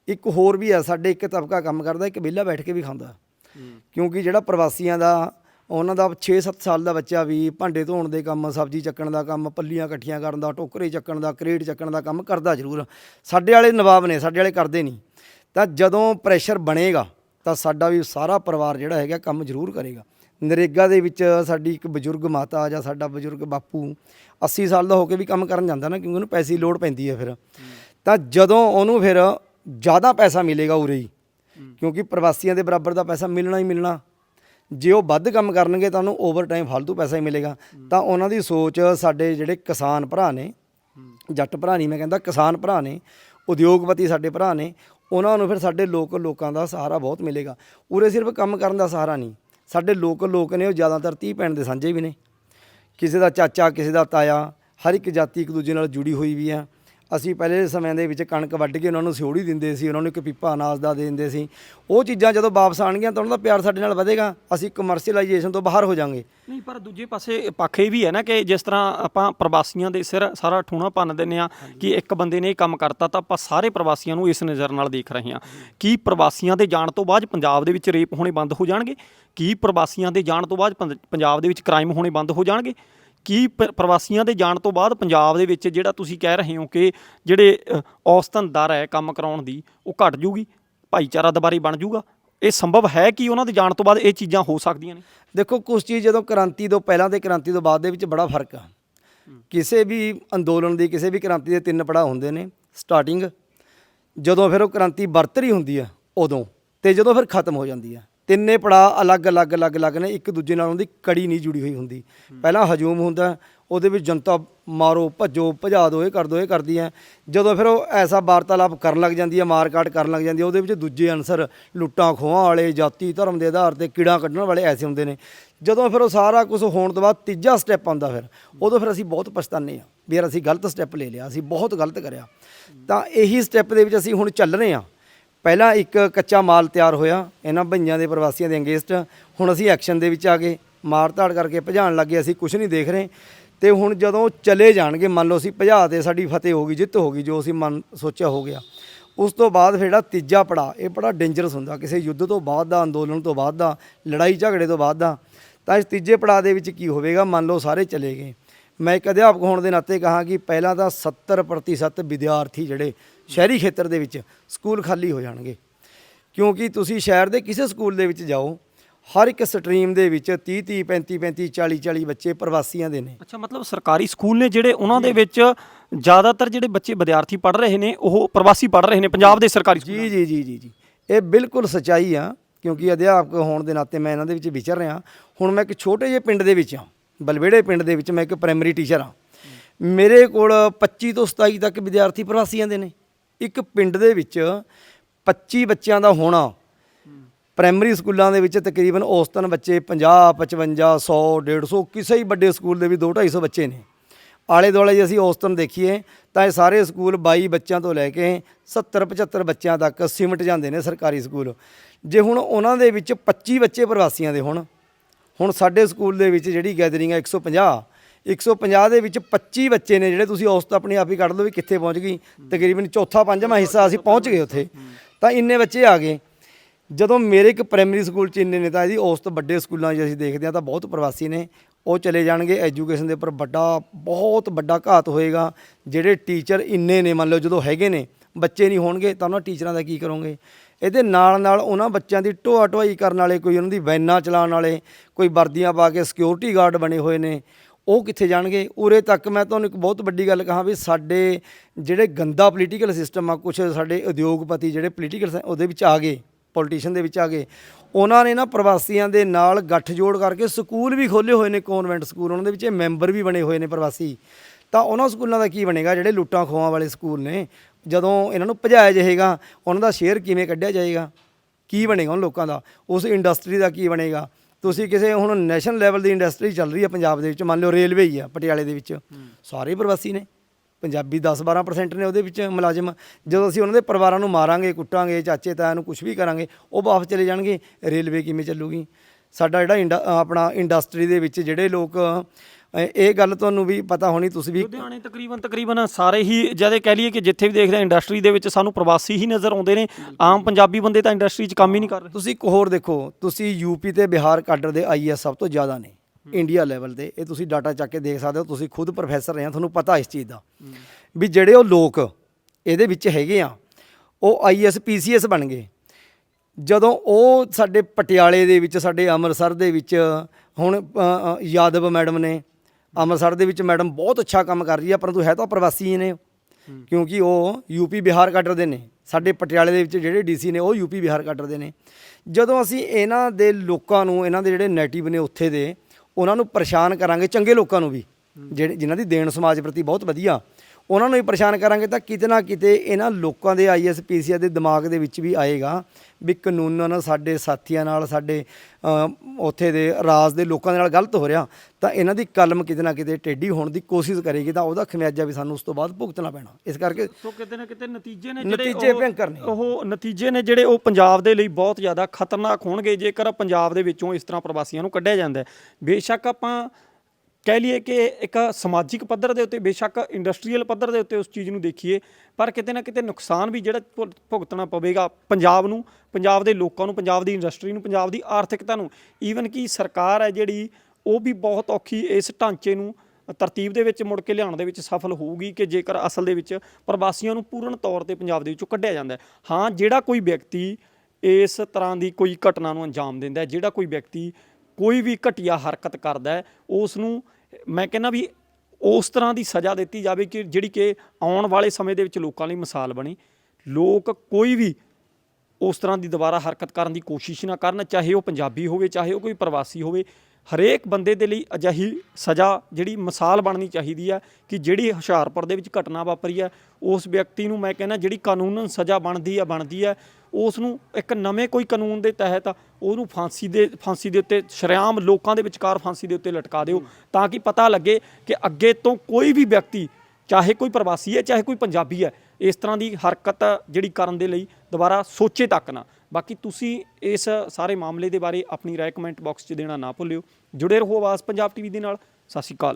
ਇੱਕ ਹੋਰ ਵੀ ਹੈ ਸਾਡੇ ਇੱਕ ਤਬਕਾ ਕੰਮ ਕਰਦਾ ਇੱਕ ਵਿਹਲਾ ਬੈਠ ਕੇ ਵੀ ਖਾਂਦਾ। ਕਿਉਂਕਿ ਜਿਹੜਾ ਪ੍ਰਵਾਸੀਆਂ ਦਾ ਉਹਨਾਂ ਦਾ 6-7 ਸਾਲ ਦਾ ਬੱਚਾ ਵੀ ਭਾਂਡੇ ਧੋਣ ਦੇ ਕੰਮ, ਸਬਜ਼ੀ ਚੱਕਣ ਦਾ ਕੰਮ, ਪੱਲੀਆਂ ਇਕੱਠੀਆਂ ਕਰਨ ਦਾ, ਟੋਕਰੇ ਚੱਕਣ ਦਾ, ਕਰੇਟ ਚੱਕਣ ਦਾ ਕੰਮ ਕਰਦਾ ਜ਼ਰੂਰ। ਸਾਡੇ ਵਾਲੇ ਨਵਾਬ ਨੇ, ਸਾਡੇ ਵਾਲੇ ਕਰਦੇ ਨਹੀਂ। ਤਾਂ ਜਦੋਂ ਪ੍ਰੈਸ਼ਰ ਬਣੇਗਾ, ਤਾਂ ਸਾਡਾ ਵੀ ਸਾਰਾ ਪਰਿਵਾਰ ਜਿਹੜਾ ਹੈਗਾ ਕੰਮ ਜ਼ਰੂਰ ਕਰੇਗਾ। ਨਰੇਗਾ ਦੇ ਵਿੱਚ ਸਾਡੀ ਇੱਕ ਬਜ਼ੁਰਗ ਮਾਤਾ ਜਾਂ ਸਾਡਾ ਬਜ਼ੁਰਗ ਬਾਪੂ 80 ਸਾਲ ਦਾ ਹੋ ਕੇ ਵੀ ਕੰਮ ਕਰਨ ਜਾਂਦਾ ਨਾ, ਕਿਉਂਕਿ ਉਹਨੂੰ ਪੈਸੇ ਦੀ ਲੋੜ ਪੈਂਦੀ ਹੈ ਫਿਰ। ਤਾਂ ਜਦੋਂ ਉਹਨੂੰ ਫਿਰ ਜ਼ਿਆਦਾ ਪੈਸਾ ਮਿਲੇਗਾ ਉਰੇ ਹੀ, ਕਿਉਂਕਿ ਪ੍ਰਵਾਸੀਆਂ ਦੇ ਬਰਾਬਰ ਦਾ ਪੈਸਾ ਮਿਲਣਾ ਹੀ ਮਿਲਣਾ। ਜੇ ਉਹ ਵੱਧ ਕੰਮ ਕਰਨਗੇ ਤਾਂ ਉਹਨੂੰ ਓਵਰ ਟਾਈਮ ਫालतू ਪੈਸਾ ਹੀ ਮਿਲੇਗਾ। ਤਾਂ ਉਹਨਾਂ ਦੀ ਸੋਚ ਸਾਡੇ ਜਿਹੜੇ ਕਿਸਾਨ ਭਰਾ ਨੇ, ਜੱਟ ਭਰਾ ਨਹੀਂ ਮੈਂ ਕਹਿੰਦਾ, ਕਿਸਾਨ ਭਰਾ ਨੇ, ਉਦਯੋਗਪਤੀ ਸਾਡੇ ਭਰਾ ਨੇ, ਉਹਨਾਂ ਨੂੰ ਫਿਰ ਸਾਡੇ ਲੋਕ ਲੋਕਾਂ ਦਾ ਸਹਾਰਾ ਬਹੁਤ ਮਿਲੇਗਾ। ਉਰੇ ਸਿਰਫ ਕੰਮ ਕਰਨ ਦਾ ਸਹਾਰਾ ਨਹੀਂ, ਸਾਡੇ ਲੋਕ ਲੋਕ ਨੇ, ਉਹ ਜ਼ਿਆਦਾਤਰ 30 ਪੈਣ ਦੇ ਸਾਂਝੇ ਵੀ ਨੇ। ਕਿਸੇ ਦਾ ਚਾਚਾ, ਕਿਸੇ ਦਾ ਤਾਇਆ, ਹਰ ਇੱਕ ਜਾਤੀ ਇੱਕ ਦੂਜੇ ਨਾਲ ਜੁੜੀ ਹੋਈ ਵੀ ਆ ਅਸੀਂ ਪਹਿਲੇ ਸਮਿਆਂ ਦੇ ਵਿੱਚ ਕਣਕ ਵੱਢ ਕੇ ਉਹਨਾਂ ਨੂੰ ਸਿਉੜੀ ਦਿੰਦੇ ਸੀ ਉਹਨਾਂ ਨੂੰ ਇੱਕ ਪੀਪਾ ਅਨਾਜ ਦਾ ਦੇ ਦਿੰਦੇ ਸੀ। ਉਹ ਚੀਜ਼ਾਂ ਜਦੋਂ ਵਾਪਸ ਆਣਗੀਆਂ ਤਾਂ ਉਹਨਾਂ ਦਾ ਪਿਆਰ ਸਾਡੇ ਨਾਲ ਵਧੇਗਾ। ਅਸੀਂ ਕਮਰਸ਼ੀਅਲਾਈਜੇਸ਼ਨ ਤੋਂ ਬਾਹਰ ਹੋ ਜਾਾਂਗੇ ਨਹੀਂ ਪਰ ਦੂਜੇ ਪਾਸੇ ਪੱਖ ਇਹ ਵੀ ਹੈ ਨਾ ਕਿ ਜਿਸ ਤਰ੍ਹਾਂ ਆਪਾਂ ਪ੍ਰਵਾਸੀਆਂ ਦੇ ਸਿਰ ਸਾਰਾ ਠੂਣਾ ਭੰਨ ਦਿੰਨੇ ਆ ਕਿ ਇੱਕ ਬੰਦੇ ਨੇ ਇਹ ਕੰਮ ਕਰਤਾ ਤਾਂ ਆਪਾਂ ਸਾਰੇ ਪ੍ਰਵਾਸੀਆਂ ਨੂੰ ਇਸ ਨਜ਼ਰ ਨਾਲ ਦੇਖ ਰਹੇ ਹਾਂ। ਕੀ ਪ੍ਰਵਾਸੀਆਂ ਦੇ ਜਾਣ ਤੋਂ ਬਾਅਦ ਪੰਜਾਬ ਦੇ ਵਿੱਚ ਰੇਪ ਹੋਣੇ ਬੰਦ ਹੋ ਜਾਣਗੇ? ਕੀ ਪ੍ਰਵਾਸੀਆਂ ਦੇ ਜਾਣ ਤੋਂ ਬਾਅਦ ਪੰਜ- ਪੰਜਾਬ ਦੇ ਵਿੱਚ ਕ੍ਰਾਈਮ ਹੋਣੇ ਬੰਦ ਹੋ ਜਾਣਗੇ? ਕੀ ਪ੍ਰਵਾਸੀਆਂ ਦੇ ਜਾਣ ਤੋਂ ਬਾਅਦ ਪੰਜਾਬ ਦੇ ਵਿੱਚ ਜਿਹੜਾ ਤੁਸੀਂ ਕਹਿ ਰਹੇ ਹੋ ਕਿ ਜਿਹੜੇ ਔਸਤਨ ਦਰ ਹੈ ਕੰਮ ਕਰਾਉਣ ਦੀ ਉਹ ਘਟ ਜੂਗੀ ਭਾਈਚਾਰਾ ਦੁਬਾਰੇ ਬਣ ਜੂਗਾ? ਇਹ ਸੰਭਵ ਹੈ ਕਿ ਉਹਨਾਂ ਦੇ ਜਾਣ ਤੋਂ ਬਾਅਦ ਇਹ ਚੀਜ਼ਾਂ ਹੋ ਸਕਦੀਆਂ ਨੇ? ਦੇਖੋ ਕੁਝ ਚੀਜ਼ ਜਦੋਂ ਕ੍ਰਾਂਤੀ ਤੋਂ ਪਹਿਲਾਂ ਤੇ ਕ੍ਰਾਂਤੀ ਤੋਂ ਬਾਅਦ ਦੇ ਵਿੱਚ ਬੜਾ ਫ਼ਰਕ ਆ। ਕਿਸੇ ਵੀ ਅੰਦੋਲਨ ਦੀ ਕਿਸੇ ਵੀ ਕ੍ਰਾਂਤੀ ਦੇ ਤਿੰਨ ਪੜਾਅ ਹੁੰਦੇ ਨੇ। ਸਟਾਰਟਿੰਗ ਜਦੋਂ ਫਿਰ ਉਹ ਕ੍ਰਾਂਤੀ ਬਰਤਰੀ ਹੁੰਦੀ ਆ ਉਦੋਂ ਤੇ ਜਦੋਂ ਫਿਰ ਖਤਮ ਹੋ ਜਾਂਦੀ ਆ। ਤਿੰਨੇ ਪੜਾਅ ਅਲੱਗ-ਅਲੱਗ ਅਲੱਗ-ਅਲੱਗ ਨੇ, ਇੱਕ ਦੂਜੇ ਨਾਲ ਉਹਦੀ ਕੜੀ ਨਹੀਂ ਜੁੜੀ ਹੋਈ ਹੁੰਦੀ। ਪਹਿਲਾਂ ਹਜੂਮ ਹੁੰਦਾ, ਉਹਦੇ ਵਿੱਚ ਜਨਤਾ ਮਾਰੋ, ਭੱਜੋ, ਭਜਾ ਦਿਓ ਇਹ ਕਰ ਦਿਓ ਇਹ ਕਰਦੀ ਹੈ ਜਦੋਂ ਫਿਰ ਉਹ ਐਸਾ ਵਾਰਤਾਲਾਪ ਕਰਨ ਲੱਗ ਜਾਂਦੀ ਹੈ ਮਾਰਕਾਟ ਕਰਨ ਲੱਗ ਜਾਂਦੀ ਹੈ ਉਹਦੇ ਵਿੱਚ ਦੂਜੇ ਅਨਸਰ ਲੁੱਟਾਂ, ਖੋਹਾਂ ਵਾਲੇ, ਜਾਤੀ, ਧਰਮ ਦੇ ਆਧਾਰ ਤੇ ਕੀੜਾ ਕੱਢਣ ਵਾਲੇ ਐਸੇ ਹੁੰਦੇ ਨੇ। ਜਦੋਂ ਫਿਰ ਉਹ ਸਾਰਾ ਕੁਝ ਹੋਣ ਤੋਂ ਬਾਅਦ ਤੀਜਾ ਸਟੈਪ ਆਉਂਦਾ ਫਿਰ, ਉਦੋਂ ਫਿਰ ਅਸੀਂ ਬਹੁਤ ਪਛਤਾਨੇ ਆ, ਵੀ ਯਾਰ ਅਸੀਂ ਗਲਤ ਸਟੈਪ ਲੈ ਲਿਆ, ਅਸੀਂ ਬਹੁਤ ਗਲਤ ਕਰਿਆ। ਤਾਂ ਇਹੀ ਸਟੈਪ ਦੇ ਵਿੱਚ ਅਸੀਂ ਹੁਣ ਚੱਲ ਰਹੇ ਆ। ਪਹਿਲਾਂ ਇੱਕ ਕੱਚਾ ਮਾਲ ਤਿਆਰ ਹੋਇਆ, ਇਹਨਾਂ ਭਈਆਂ ਦੇ ਪ੍ਰਵਾਸੀਆਂ ਦੇ ਅੰਗੇਸਟ। ਹੁਣ ਅਸੀਂ ਐਕਸ਼ਨ ਦੇ ਵਿੱਚ ਆ ਗਏ, ਮਾਰ ਧਾੜ ਕਰਕੇ ਭਜਾਣ ਲੱਗੇ, ਅਸੀਂ ਕੁਝ ਨਹੀਂ ਦੇਖ ਰਹੇ। ਤੇ ਹੁਣ ਜਦੋਂ ਚਲੇ ਜਾਣਗੇ, ਮੰਨ ਲਓ ਅਸੀਂ ਭਜਾ ਤੇ ਸਾਡੀ ਫਤਿਹ ਹੋ ਗਈ, ਜਿੱਤ ਹੋ ਗਈ, ਜੋ ਅਸੀਂ ਮਨ ਸੋਚਿਆ ਹੋ ਗਿਆ। ਉਸ ਤੋਂ ਬਾਅਦ ਫਿਰ ਜਿਹੜਾ ਤੀਜਾ ਪੜਾ ਇਹ ਬੜਾ ਡੇਂਜਰਸ ਹੁੰਦਾ, ਕਿਸੇ ਯੁੱਧ ਤੋਂ ਬਾਅਦ ਦਾ, ਅੰਦੋਲਨ ਤੋਂ ਬਾਅਦ ਦਾ, ਲੜਾਈ ਝਗੜੇ ਤੋਂ ਬਾਅਦ ਦਾ। ਤਾਂ ਇਸ ਤੀਜੇ ਪੜਾ ਦੇ ਵਿੱਚ ਕੀ ਹੋਵੇਗਾ, ਮੰਨ ਲਓ ਸਾਰੇ ਚਲੇ ਗਏ। ਮੈਂ ਇੱਕ ਅਧਿਆਪਕ ਹੋਣ ਦੇ ਨਾਤੇ ਕਹਾਂ ਕਿ ਪਹਿਲਾਂ ਤਾਂ 70% ਵਿਦਿਆਰਥੀ ਜਿਹੜੇ ਸ਼ਹਿਰੀ ਖੇਤਰ ਦੇ ਵਿੱਚ ਸਕੂਲ ਖਾਲੀ ਹੋ ਜਾਣਗੇ। ਕਿਉਂਕਿ ਤੁਸੀਂ ਸ਼ਹਿਰ ਦੇ ਕਿਸੇ ਸਕੂਲ ਦੇ ਵਿੱਚ ਜਾਓ ਹਰ ਇੱਕ ਸਟਰੀਮ ਦੇ ਵਿੱਚ 30 30 35 35 40 40 ਬੱਚੇ ਪ੍ਰਵਾਸੀਆਂ ਦੇ ਨੇ। ਅੱਛਾ ਮਤਲਬ ਸਰਕਾਰੀ ਸਕੂਲ ਨੇ ਜਿਹੜੇ ਉਹਨਾਂ ਦੇ ਵਿੱਚ ਜ਼ਿਆਦਾਤਰ ਜਿਹੜੇ ਬੱਚੇ ਵਿਦਿਆਰਥੀ ਪੜ੍ਹ ਰਹੇ ਨੇ ਉਹ ਪ੍ਰਵਾਸੀ ਪੜ੍ਹ ਰਹੇ ਨੇ ਪੰਜਾਬ ਦੇ ਸਰਕਾਰੀ ਸਕੂਲ ਜੀ ਜੀ ਜੀ ਜੀ। ਜੀ ਇਹ ਬਿਲਕੁਲ ਸਚਾਈ ਆ ਕਿਉਂਕਿ ਅਧਿਆਪਕ ਹੋਣ ਦੇ ਨਾਤੇ ਮੈਂ ਇਹਨਾਂ ਦੇ ਵਿੱਚ ਵਿਚਰ ਰਿਹਾ। ਹੁਣ ਮੈਂ ਇੱਕ ਛੋਟੇ ਜਿਹੇ ਪਿੰਡ ਦੇ ਵਿੱਚ ਆ ਬਲਵੇੜੇ ਪਿੰਡ ਦੇ ਵਿੱਚ ਮੈਂ ਇੱਕ ਪ੍ਰਾਇਮਰੀ ਟੀਚਰ ਆ। ਮੇਰੇ ਕੋਲ 25 ਤੋਂ 27 ਤੱਕ ਵਿਦਿਆਰਥੀ ਪ੍ਰਵਾਸੀਆਂ ਦੇ ਨੇ। ਇੱਕ ਪਿੰਡ ਦੇ ਵਿੱਚ 25 ਬੱਚਿਆਂ ਦਾ ਹੋਣਾ। ਪ੍ਰਾਇਮਰੀ ਸਕੂਲਾਂ ਦੇ ਵਿੱਚ ਤਕਰੀਬਨ ਔਸਤਨ ਬੱਚੇ 50 55 100 150 ਕਿਸੇ ਹੀ ਵੱਡੇ ਸਕੂਲ ਦੇ ਵੀ 2 250 ਬੱਚੇ ਨੇ। ਆਲੇ ਦੁਆਲੇ ਜੇ ਅਸੀਂ ਔਸਤਨ ਦੇਖੀਏ ਤਾਂ ਇਹ ਸਾਰੇ ਸਕੂਲ 22 ਬੱਚਿਆਂ ਤੋਂ ਲੈ ਕੇ 70 75 ਬੱਚਿਆਂ ਤੱਕ ਸਿਮਟ ਜਾਂਦੇ ਨੇ ਸਰਕਾਰੀ ਸਕੂਲ। ਜੇ ਹੁਣ ਉਹਨਾਂ ਦੇ ਵਿੱਚ 25 ਬੱਚੇ ਪ੍ਰਵਾਸੀਆਂ ਦੇ ਹੋਣ, ਹੁਣ ਸਾਡੇ ਸਕੂਲ ਦੇ ਵਿੱਚ ਜਿਹੜੀ ਗੈਦਰਿੰਗ ਹੈ 150 150 ਦੇ ਵਿੱਚ 25 ਬੱਚੇ ਨੇ ਜਿਹੜੇ ਤੁਸੀਂ ਔਸਤ ਆਪਣੇ ਆਪ ਹੀ ਕੱਢ ਲਓ ਵੀ ਕਿੱਥੇ ਪਹੁੰਚ ਗਈ। ਤਕਰੀਬਨ ਚੌਥਾ, ਪੰਜਵਾਂ ਹਿੱਸਾ ਅਸੀਂ ਪਹੁੰਚ ਗਏ ਉੱਥੇ। ਤਾਂ ਇੰਨੇ ਬੱਚੇ ਆ ਗਏ। ਜਦੋਂ ਮੇਰੇ ਇੱਕ ਪ੍ਰਾਇਮਰੀ ਸਕੂਲ ਚ ਇੰਨੇ ਨੇ ਤਾਂ ਇਹਦੀ ਔਸਤ ਵੱਡੇ ਸਕੂਲਾਂ 'ਚ ਅਸੀਂ ਦੇਖਦੇ ਹਾਂ ਤਾਂ ਬਹੁਤ ਪ੍ਰਵਾਸੀ ਨੇ। ਉਹ ਚਲੇ ਜਾਣਗੇ ਐਜੂਕੇਸ਼ਨ ਦੇ ਉੱਪਰ ਵੱਡਾ, ਬਹੁਤ ਵੱਡਾ ਘਾਤ ਹੋਏਗਾ। ਜਿਹੜੇ ਟੀਚਰ ਇੰਨੇ ਨੇ, ਮੰਨ ਲਓ ਜਦੋਂ ਹੈਗੇ ਨੇ, ਬੱਚੇ ਨਹੀਂ ਹੋਣਗੇ ਤਾਂ ਉਹਨਾਂ ਟੀਚਰਾਂ ਦਾ ਕੀ ਕਰੋਗੇ? ਇਹਦੇ ਨਾਲ ਨਾਲ ਉਹਨਾਂ ਬੱਚਿਆਂ ਦੀ ਢੋਆ ਢੁਆਈ ਕਰਨ ਵਾਲੇ, ਕੋਈ ਉਹਨਾਂ ਦੀ ਵੈਨਾਂ ਚਲਾਉਣ ਵਾਲੇ, ਕੋਈ ਵਰਦੀਆਂ ਪਾ ਕੇ ਸਿਕਿਉਰਿਟੀ ਗਾਰਡ ਬਣੇ ਹੋਏ ਨੇ। ਉਹ ਕਿੱਥੇ ਜਾਣਗੇ? ਉਰੇ ਤੱਕ ਮੈਂ ਤੁਹਾਨੂੰ ਇੱਕ ਬਹੁਤ ਵੱਡੀ ਗੱਲ ਕਹਾਂ ਵੀ ਸਾਡੇ ਜਿਹੜੇ ਗੰਦਾ ਪੋਲੀਟੀਕਲ ਸਿਸਟਮ ਆ ਕੁਝ ਸਾਡੇ ਉਦਯੋਗਪਤੀ ਜਿਹੜੇ ਪੋਲੀਟੀਕਲ ਉਹਦੇ ਵਿੱਚ ਆ ਗਏ ਪੋਲੀਟੀਸ਼ੀਅਨ ਦੇ ਵਿੱਚ ਆ ਗਏ। ਉਹਨਾਂ ਨੇ ਨਾ ਪ੍ਰਵਾਸੀਆਂ ਦੇ ਨਾਲ ਗੱਠਜੋੜ ਕਰਕੇ ਸਕੂਲ ਵੀ ਖੋਲੇ ਹੋਏ ਨੇ ਕਨਵੈਂਟ ਸਕੂਲ, ਉਹਨਾਂ ਦੇ ਵਿੱਚ ਮੈਂਬਰ ਵੀ ਬਣੇ ਹੋਏ ਨੇ ਪ੍ਰਵਾਸੀ। ਤਾਂ ਉਹਨਾਂ ਸਕੂਲਾਂ ਦਾ ਕੀ ਬਣੇਗਾ? ਜਿਹੜੇ ਲੁੱਟਾਂ ਖੋਹਾਂ ਵਾਲੇ ਸਕੂਲ ਨੇ, ਜਦੋਂ ਇਹਨਾਂ ਨੂੰ ਭਜਾਇਆ ਜਾਏਗਾ, ਉਹਨਾਂ ਦਾ ਸ਼ੇਅਰ ਕਿਵੇਂ ਕੱਢਿਆ ਜਾਏਗਾ? ਕੀ ਬਣੇਗਾ ਉਹਨਾਂ ਲੋਕਾਂ ਦਾ? ਉਸ ਇੰਡਸਟਰੀ ਦਾ ਕੀ ਬਣੇਗਾ? ਤੁਸੀਂ ਕਿਸੇ ਹੁਣ ਨੈਸ਼ਨਲ ਲੈਵਲ ਦੀ ਇੰਡਸਟਰੀ ਚੱਲ ਰਹੀ ਹੈ ਪੰਜਾਬ ਦੇ ਵਿੱਚ, ਮੰਨ ਲਓ ਰੇਲਵੇ ਹੀ ਆ, ਪਟਿਆਲੇ ਦੇ ਵਿੱਚ। ਸਾਰੇ ਪ੍ਰਵਾਸੀ ਨੇ। ਪੰਜਾਬੀ 10-12% ਨੇ ਉਹਦੇ ਵਿੱਚ ਮੁਲਾਜ਼ਮ। ਜਦੋਂ ਅਸੀਂ ਉਹਨਾਂ ਦੇ ਪਰਿਵਾਰਾਂ ਨੂੰ ਮਾਰਾਂਗੇ, ਕੁੱਟਾਂਗੇ, ਚਾਚੇ ਤਾਇਆ ਨੂੰ ਕੁਝ ਵੀ ਕਰਾਂਗੇ, ਉਹ ਵਾਪਸ ਚਲੇ ਜਾਣਗੇ। ਰੇਲਵੇ ਕਿਵੇਂ ਚੱਲੂਗੀ? ਸਾਡਾ ਜਿਹੜਾ ਇੰਡਾ- ਆਪਣਾ ਇੰਡਸਟਰੀ ਦੇ ਵਿੱਚ ਜਿਹੜੇ ਲੋਕ ਇਹ ਗੱਲ ਤੁਹਾਨੂੰ ਵੀ ਪਤਾ ਹੋਣੀ ਤੁਸੀਂ ਵੀ ਲੁਧਿਆਣੇ ਤਕਰੀਬਨ ਤਕਰੀਬਨ ਸਾਰੇ ਹੀ ਜਦੇ ਕਹਿ ਲਈਏ ਕਿ ਜਿੱਥੇ ਵੀ ਦੇਖਦੇ ਆ ਇੰਡਸਟਰੀ ਦੇ ਵਿੱਚ ਸਾਨੂੰ ਪ੍ਰਵਾਸੀ ਹੀ ਨਜ਼ਰ ਆਉਂਦੇ ਨੇ। ਆਮ ਪੰਜਾਬੀ ਬੰਦੇ ਤਾਂ ਇੰਡਸਟਰੀ 'ਚ ਕੰਮ ਹੀ ਨਹੀਂ ਕਰ ਰਹੇ। ਤੁਸੀਂ ਇੱਕ ਹੋਰ ਦੇਖੋ ਤੁਸੀਂ ਯੂਪੀ ਤੇ ਬਿਹਾਰ ਕਾਡਰ ਦੇ ਆਈਐਸ ਸਭ ਤੋਂ ਜ਼ਿਆਦਾ ਨੇ ਇੰਡੀਆ ਲੈਵਲ ਤੇ। ਇਹ ਤੁਸੀਂ ਡਾਟਾ ਚੱਕ ਕੇ ਦੇਖ ਸਕਦੇ ਹੋ ਤੁਸੀਂ ਖੁਦ ਪ੍ਰੋਫੈਸਰ ਰਹੇ ਆ ਤੁਹਾਨੂੰ ਪਤਾ ਇਸ ਚੀਜ਼ ਦਾ। ਵੀ ਜਿਹੜੇ ਉਹ ਲੋਕ ਇਹਦੇ ਵਿੱਚ ਹੈਗੇ ਆ ਉਹ ਆਈਐਸ ਪੀਸੀਐਸ ਬਣ ਗਏ। ਜਦੋਂ ਉਹ ਸਾਡੇ ਪਟਿਆਲੇ ਦੇ ਵਿੱਚ ਸਾਡੇ ਅੰਮ੍ਰਿਤਸਰ ਦੇ ਵਿੱਚ ਹੁਣ ਯਾਦਵ ਮੈਡਮ ਨੇ ਅੰਮ੍ਰਿਤਸਰ ਦੇ ਵਿੱਚ ਮੈਡਮ ਬਹੁਤ ਅੱਛਾ ਕੰਮ ਕਰ ਰਹੀ ਹੈ ਪਰੰਤੂ ਹੈ ਤਾਂ ਪ੍ਰਵਾਸੀ ਹੀ ਨੇ ਕਿਉਂਕਿ ਉਹ ਯੂਪੀ ਬਿਹਾਰ ਕਾਡਰ ਦੇ ਨੇ। ਸਾਡੇ ਪਟਿਆਲੇ ਦੇ ਵਿੱਚ ਜਿਹੜੇ ਡੀਸੀ ਨੇ ਉਹ ਯੂਪੀ ਬਿਹਾਰ ਕਾਡਰ ਦੇ ਨੇ। ਜਦੋਂ ਅਸੀਂ ਇਹਨਾਂ ਦੇ ਲੋਕਾਂ ਨੂੰ ਇਹਨਾਂ ਦੇ ਜਿਹੜੇ ਨੇਟਿਵ ਨੇ ਉੱਥੇ ਦੇ ਉਹਨਾਂ ਨੂੰ ਪਰੇਸ਼ਾਨ ਕਰਾਂਗੇ ਚੰਗੇ ਲੋਕਾਂ ਨੂੰ ਵੀ ਜਿਹੜੇ ਜਿਨ੍ਹਾਂ ਦੀ ਦੇਣ ਸਮਾਜ ਪ੍ਰਤੀ ਬਹੁਤ ਵਧੀਆ। ਉਹਨਾਂ ਨੂੰ ਵੀ ਪਰੇਸ਼ਾਨ ਕਰਾਂਗੇ ਤਾਂ ਕਿਤੇ ਨਾ ਕਿਤੇ ਇਹਨਾਂ ਲੋਕਾਂ ਦੇ ਆਈਐਸ ਪੀਸੀਆ ਦੇ ਦਿਮਾਗ ਦੇ ਵਿੱਚ ਵੀ ਆਏਗਾ ਵੀ ਕਾਨੂੰਨ ਸਾਡੇ ਸਾਥੀਆਂ ਨਾਲ ਸਾਡੇ ਉੱਥੇ ਦੇ ਰਾਜ ਦੇ ਲੋਕਾਂ ਦੇ ਨਾਲ ਗਲਤ ਹੋ ਰਿਹਾ ਤਾਂ ਇਹਨਾਂ ਦੀ ਕਲਮ ਕਿਤੇ ਨਾ ਕਿਤੇ ਟੇਢੀ ਹੋਣ ਦੀ ਕੋਸ਼ਿਸ਼ ਕਰੇਗੀ ਤਾਂ ਉਹਦਾ ਖਮਿਆਜਾ ਵੀ ਸਾਨੂੰ ਉਸ ਤੋਂ ਬਾਅਦ ਭੁਗਤਣਾ ਪੈਣਾ ਇਸ ਕਰਕੇ ਸੋ ਕਿਤੇ ਨਾ ਕਿਤੇ ਨਤੀਜੇ ਨੇ ਨਤੀਜੇ ਉਹ- ਭਿਅੰਕਰ ਨੇ। ਉਹ ਨਤੀਜੇ ਨੇ ਜਿਹੜੇ ਉਹ ਪੰਜਾਬ ਦੇ ਲਈ ਬਹੁਤ ਜ਼ਿਆਦਾ ਖਤਰਨਾਕ ਹੋਣਗੇ ਜੇਕਰ ਪੰਜਾਬ ਦੇ ਵਿੱਚੋਂ ਇਸ ਤਰ੍ਹਾਂ ਪ੍ਰਵਾਸੀਆਂ ਨੂੰ ਕੱਢਿਆ ਜਾਂਦਾ ਹੈ ਬੇਸ਼ੱਕ ਆਪਾਂ ਕਹਿ ਲਈਏ ਕਿ ਇੱਕ ਸਮਾਜਿਕ ਪੱਧਰ ਦੇ ਉੱਤੇ ਬੇਸ਼ੱਕ ਇੰਡਸਟਰੀਅਲ ਪੱਧਰ ਦੇ ਉੱਤੇ ਉਸ ਚੀਜ਼ ਨੂੰ ਦੇਖੀਏ, ਪਰ ਕਿਤੇ ਨਾ ਕਿਤੇ ਨੁਕਸਾਨ ਵੀ ਜਿਹੜਾ ਭੁ- ਭੁਗਤਣਾ ਪਵੇਗਾ ਪੰਜਾਬ ਨੂੰ, ਪੰਜਾਬ ਦੇ ਲੋਕਾਂ ਨੂੰ, ਪੰਜਾਬ ਦੀ ਇੰਡਸਟਰੀ ਨੂੰ, ਪੰਜਾਬ ਦੀ ਆਰਥਿਕਤਾ ਨੂੰ। ਈਵਨ ਕਿ ਸਰਕਾਰ ਹੈ ਜਿਹੜੀ, ਉਹ ਵੀ ਬਹੁਤ ਔਖੀ ਇਸ ਢਾਂਚੇ ਨੂੰ ਤਰਤੀਬ ਦੇ ਵਿੱਚ ਮੁੜ ਕੇ ਲਿਆਉਣ ਦੇ ਵਿੱਚ ਸਫਲ ਹੋਊਗੀ ਕਿ ਜੇਕਰ ਅਸਲ ਦੇ ਵਿੱਚ ਪ੍ਰਵਾਸੀਆਂ ਨੂੰ ਪੂਰਨ ਤੌਰ ਤੇ ਪੰਜਾਬ ਦੇ ਵਿੱਚੋਂ ਕੱਢਿਆ ਜਾਂਦਾ ਹੈ। ਹਾਂ, ਜਿਹੜਾ ਕੋਈ ਵਿਅਕਤੀ ਇਸ ਤਰ੍ਹਾਂ ਦੀ ਕੋਈ ਘਟਨਾ ਨੂੰ ਅੰਜਾਮ ਦਿੰਦਾ ਹੈ, ਜਿਹੜਾ ਕੋਈ ਵਿਅਕਤੀ ਕੋਈ ਵੀ ਘਟੀਆ ਹਰਕਤ ਕਰਦਾ ਹੈ, ਉਸ ਨੂੰ ਮੈਂ ਕਹਿੰਦਾ ਵੀ ਉਸ ਤਰ੍ਹਾਂ ਦੀ ਸਜ਼ਾ ਦਿੱਤੀ ਜਾਵੇ ਕਿ ਜਿਹੜੀ ਕਿ ਆਉਣ ਵਾਲੇ ਸਮੇਂ ਦੇ ਵਿੱਚ ਲੋਕਾਂ ਲਈ ਮਿਸਾਲ ਬਣੇ। ਲੋਕ ਕੋਈ ਵੀ ਉਸ ਤਰ੍ਹਾਂ ਦੀ ਦੁਬਾਰਾ ਹਰਕਤ ਕਰਨ ਦੀ ਕੋਸ਼ਿਸ਼ ਨਾ ਕਰਨ, ਚਾਹੇ ਉਹ ਪੰਜਾਬੀ ਹੋਵੇ, ਚਾਹੇ ਉਹ ਕੋਈ ਪ੍ਰਵਾਸੀ ਹੋਵੇ। ਹਰੇਕ ਬੰਦੇ ਦੇ ਲਈ ਅਜਿਹੀ ਸਜ਼ਾ ਜਿਹੜੀ ਮਿਸਾਲ ਬਣਨੀ ਚਾਹੀਦੀ ਹੈ ਕਿ ਜਿਹੜੀ ਹੁਸ਼ਿਆਰਪੁਰ ਦੇ ਵਿੱਚ ਘਟਨਾ ਵਾਪਰੀ ਹੈ, ਉਸ ਵਿਅਕਤੀ ਨੂੰ ਮੈਂ ਕਹਿੰਦਾ ਜਿਹੜੀ ਕਾਨੂੰਨਨ ਸਜ਼ਾ ਬਣਦੀ ਹੈ ਬਣਦੀ ਹੈ ਉਸ ਨੂੰ ਇੱਕ ਨਵੇਂ ਕੋਈ ਕਾਨੂੰਨ ਦੇ ਤਹਿਤ ਉਹਨੂੰ ਫਾਂਸੀ ਦੇ ਫਾਂਸੀ ਦੇ ਉੱਤੇ ਸ਼ਰੇਆਮ ਲੋਕਾਂ ਦੇ ਵਿਚਕਾਰ ਫਾਂਸੀ ਦੇ ਉੱਤੇ ਲਟਕਾ ਦਿਓ ਤਾਂ ਕਿ ਪਤਾ ਲੱਗੇ ਕਿ ਅੱਗੇ ਤੋਂ ਕੋਈ ਵੀ ਵਿਅਕਤੀ, ਚਾਹੇ ਕੋਈ ਪ੍ਰਵਾਸੀ ਹੈ, ਚਾਹੇ ਕੋਈ ਪੰਜਾਬੀ ਹੈ, ਇਸ ਤਰ੍ਹਾਂ ਦੀ ਹਰਕਤ ਜਿਹੜੀ ਕਰਨ ਦੇ ਲਈ ਦੁਬਾਰਾ ਸੋਚੇ ਤੱਕ ਨਾ। ਬਾਕੀ ਤੁਸੀਂ ਇਸ ਸਾਰੇ ਮਾਮਲੇ ਦੇ ਬਾਰੇ ਆਪਣੀ ਰਾਏ ਕਮੈਂਟ ਬਾਕਸ 'ਚ ਦੇਣਾ ਨਾ ਭੁੱਲਿਓ। ਜੁੜੇ ਰਹੋ ਆਵਾਜ਼ ਪੰਜਾਬ ਟੀਵੀ ਦੇ ਨਾਲ। ਸਤਿ ਸ਼੍ਰੀ ਅਕਾਲ।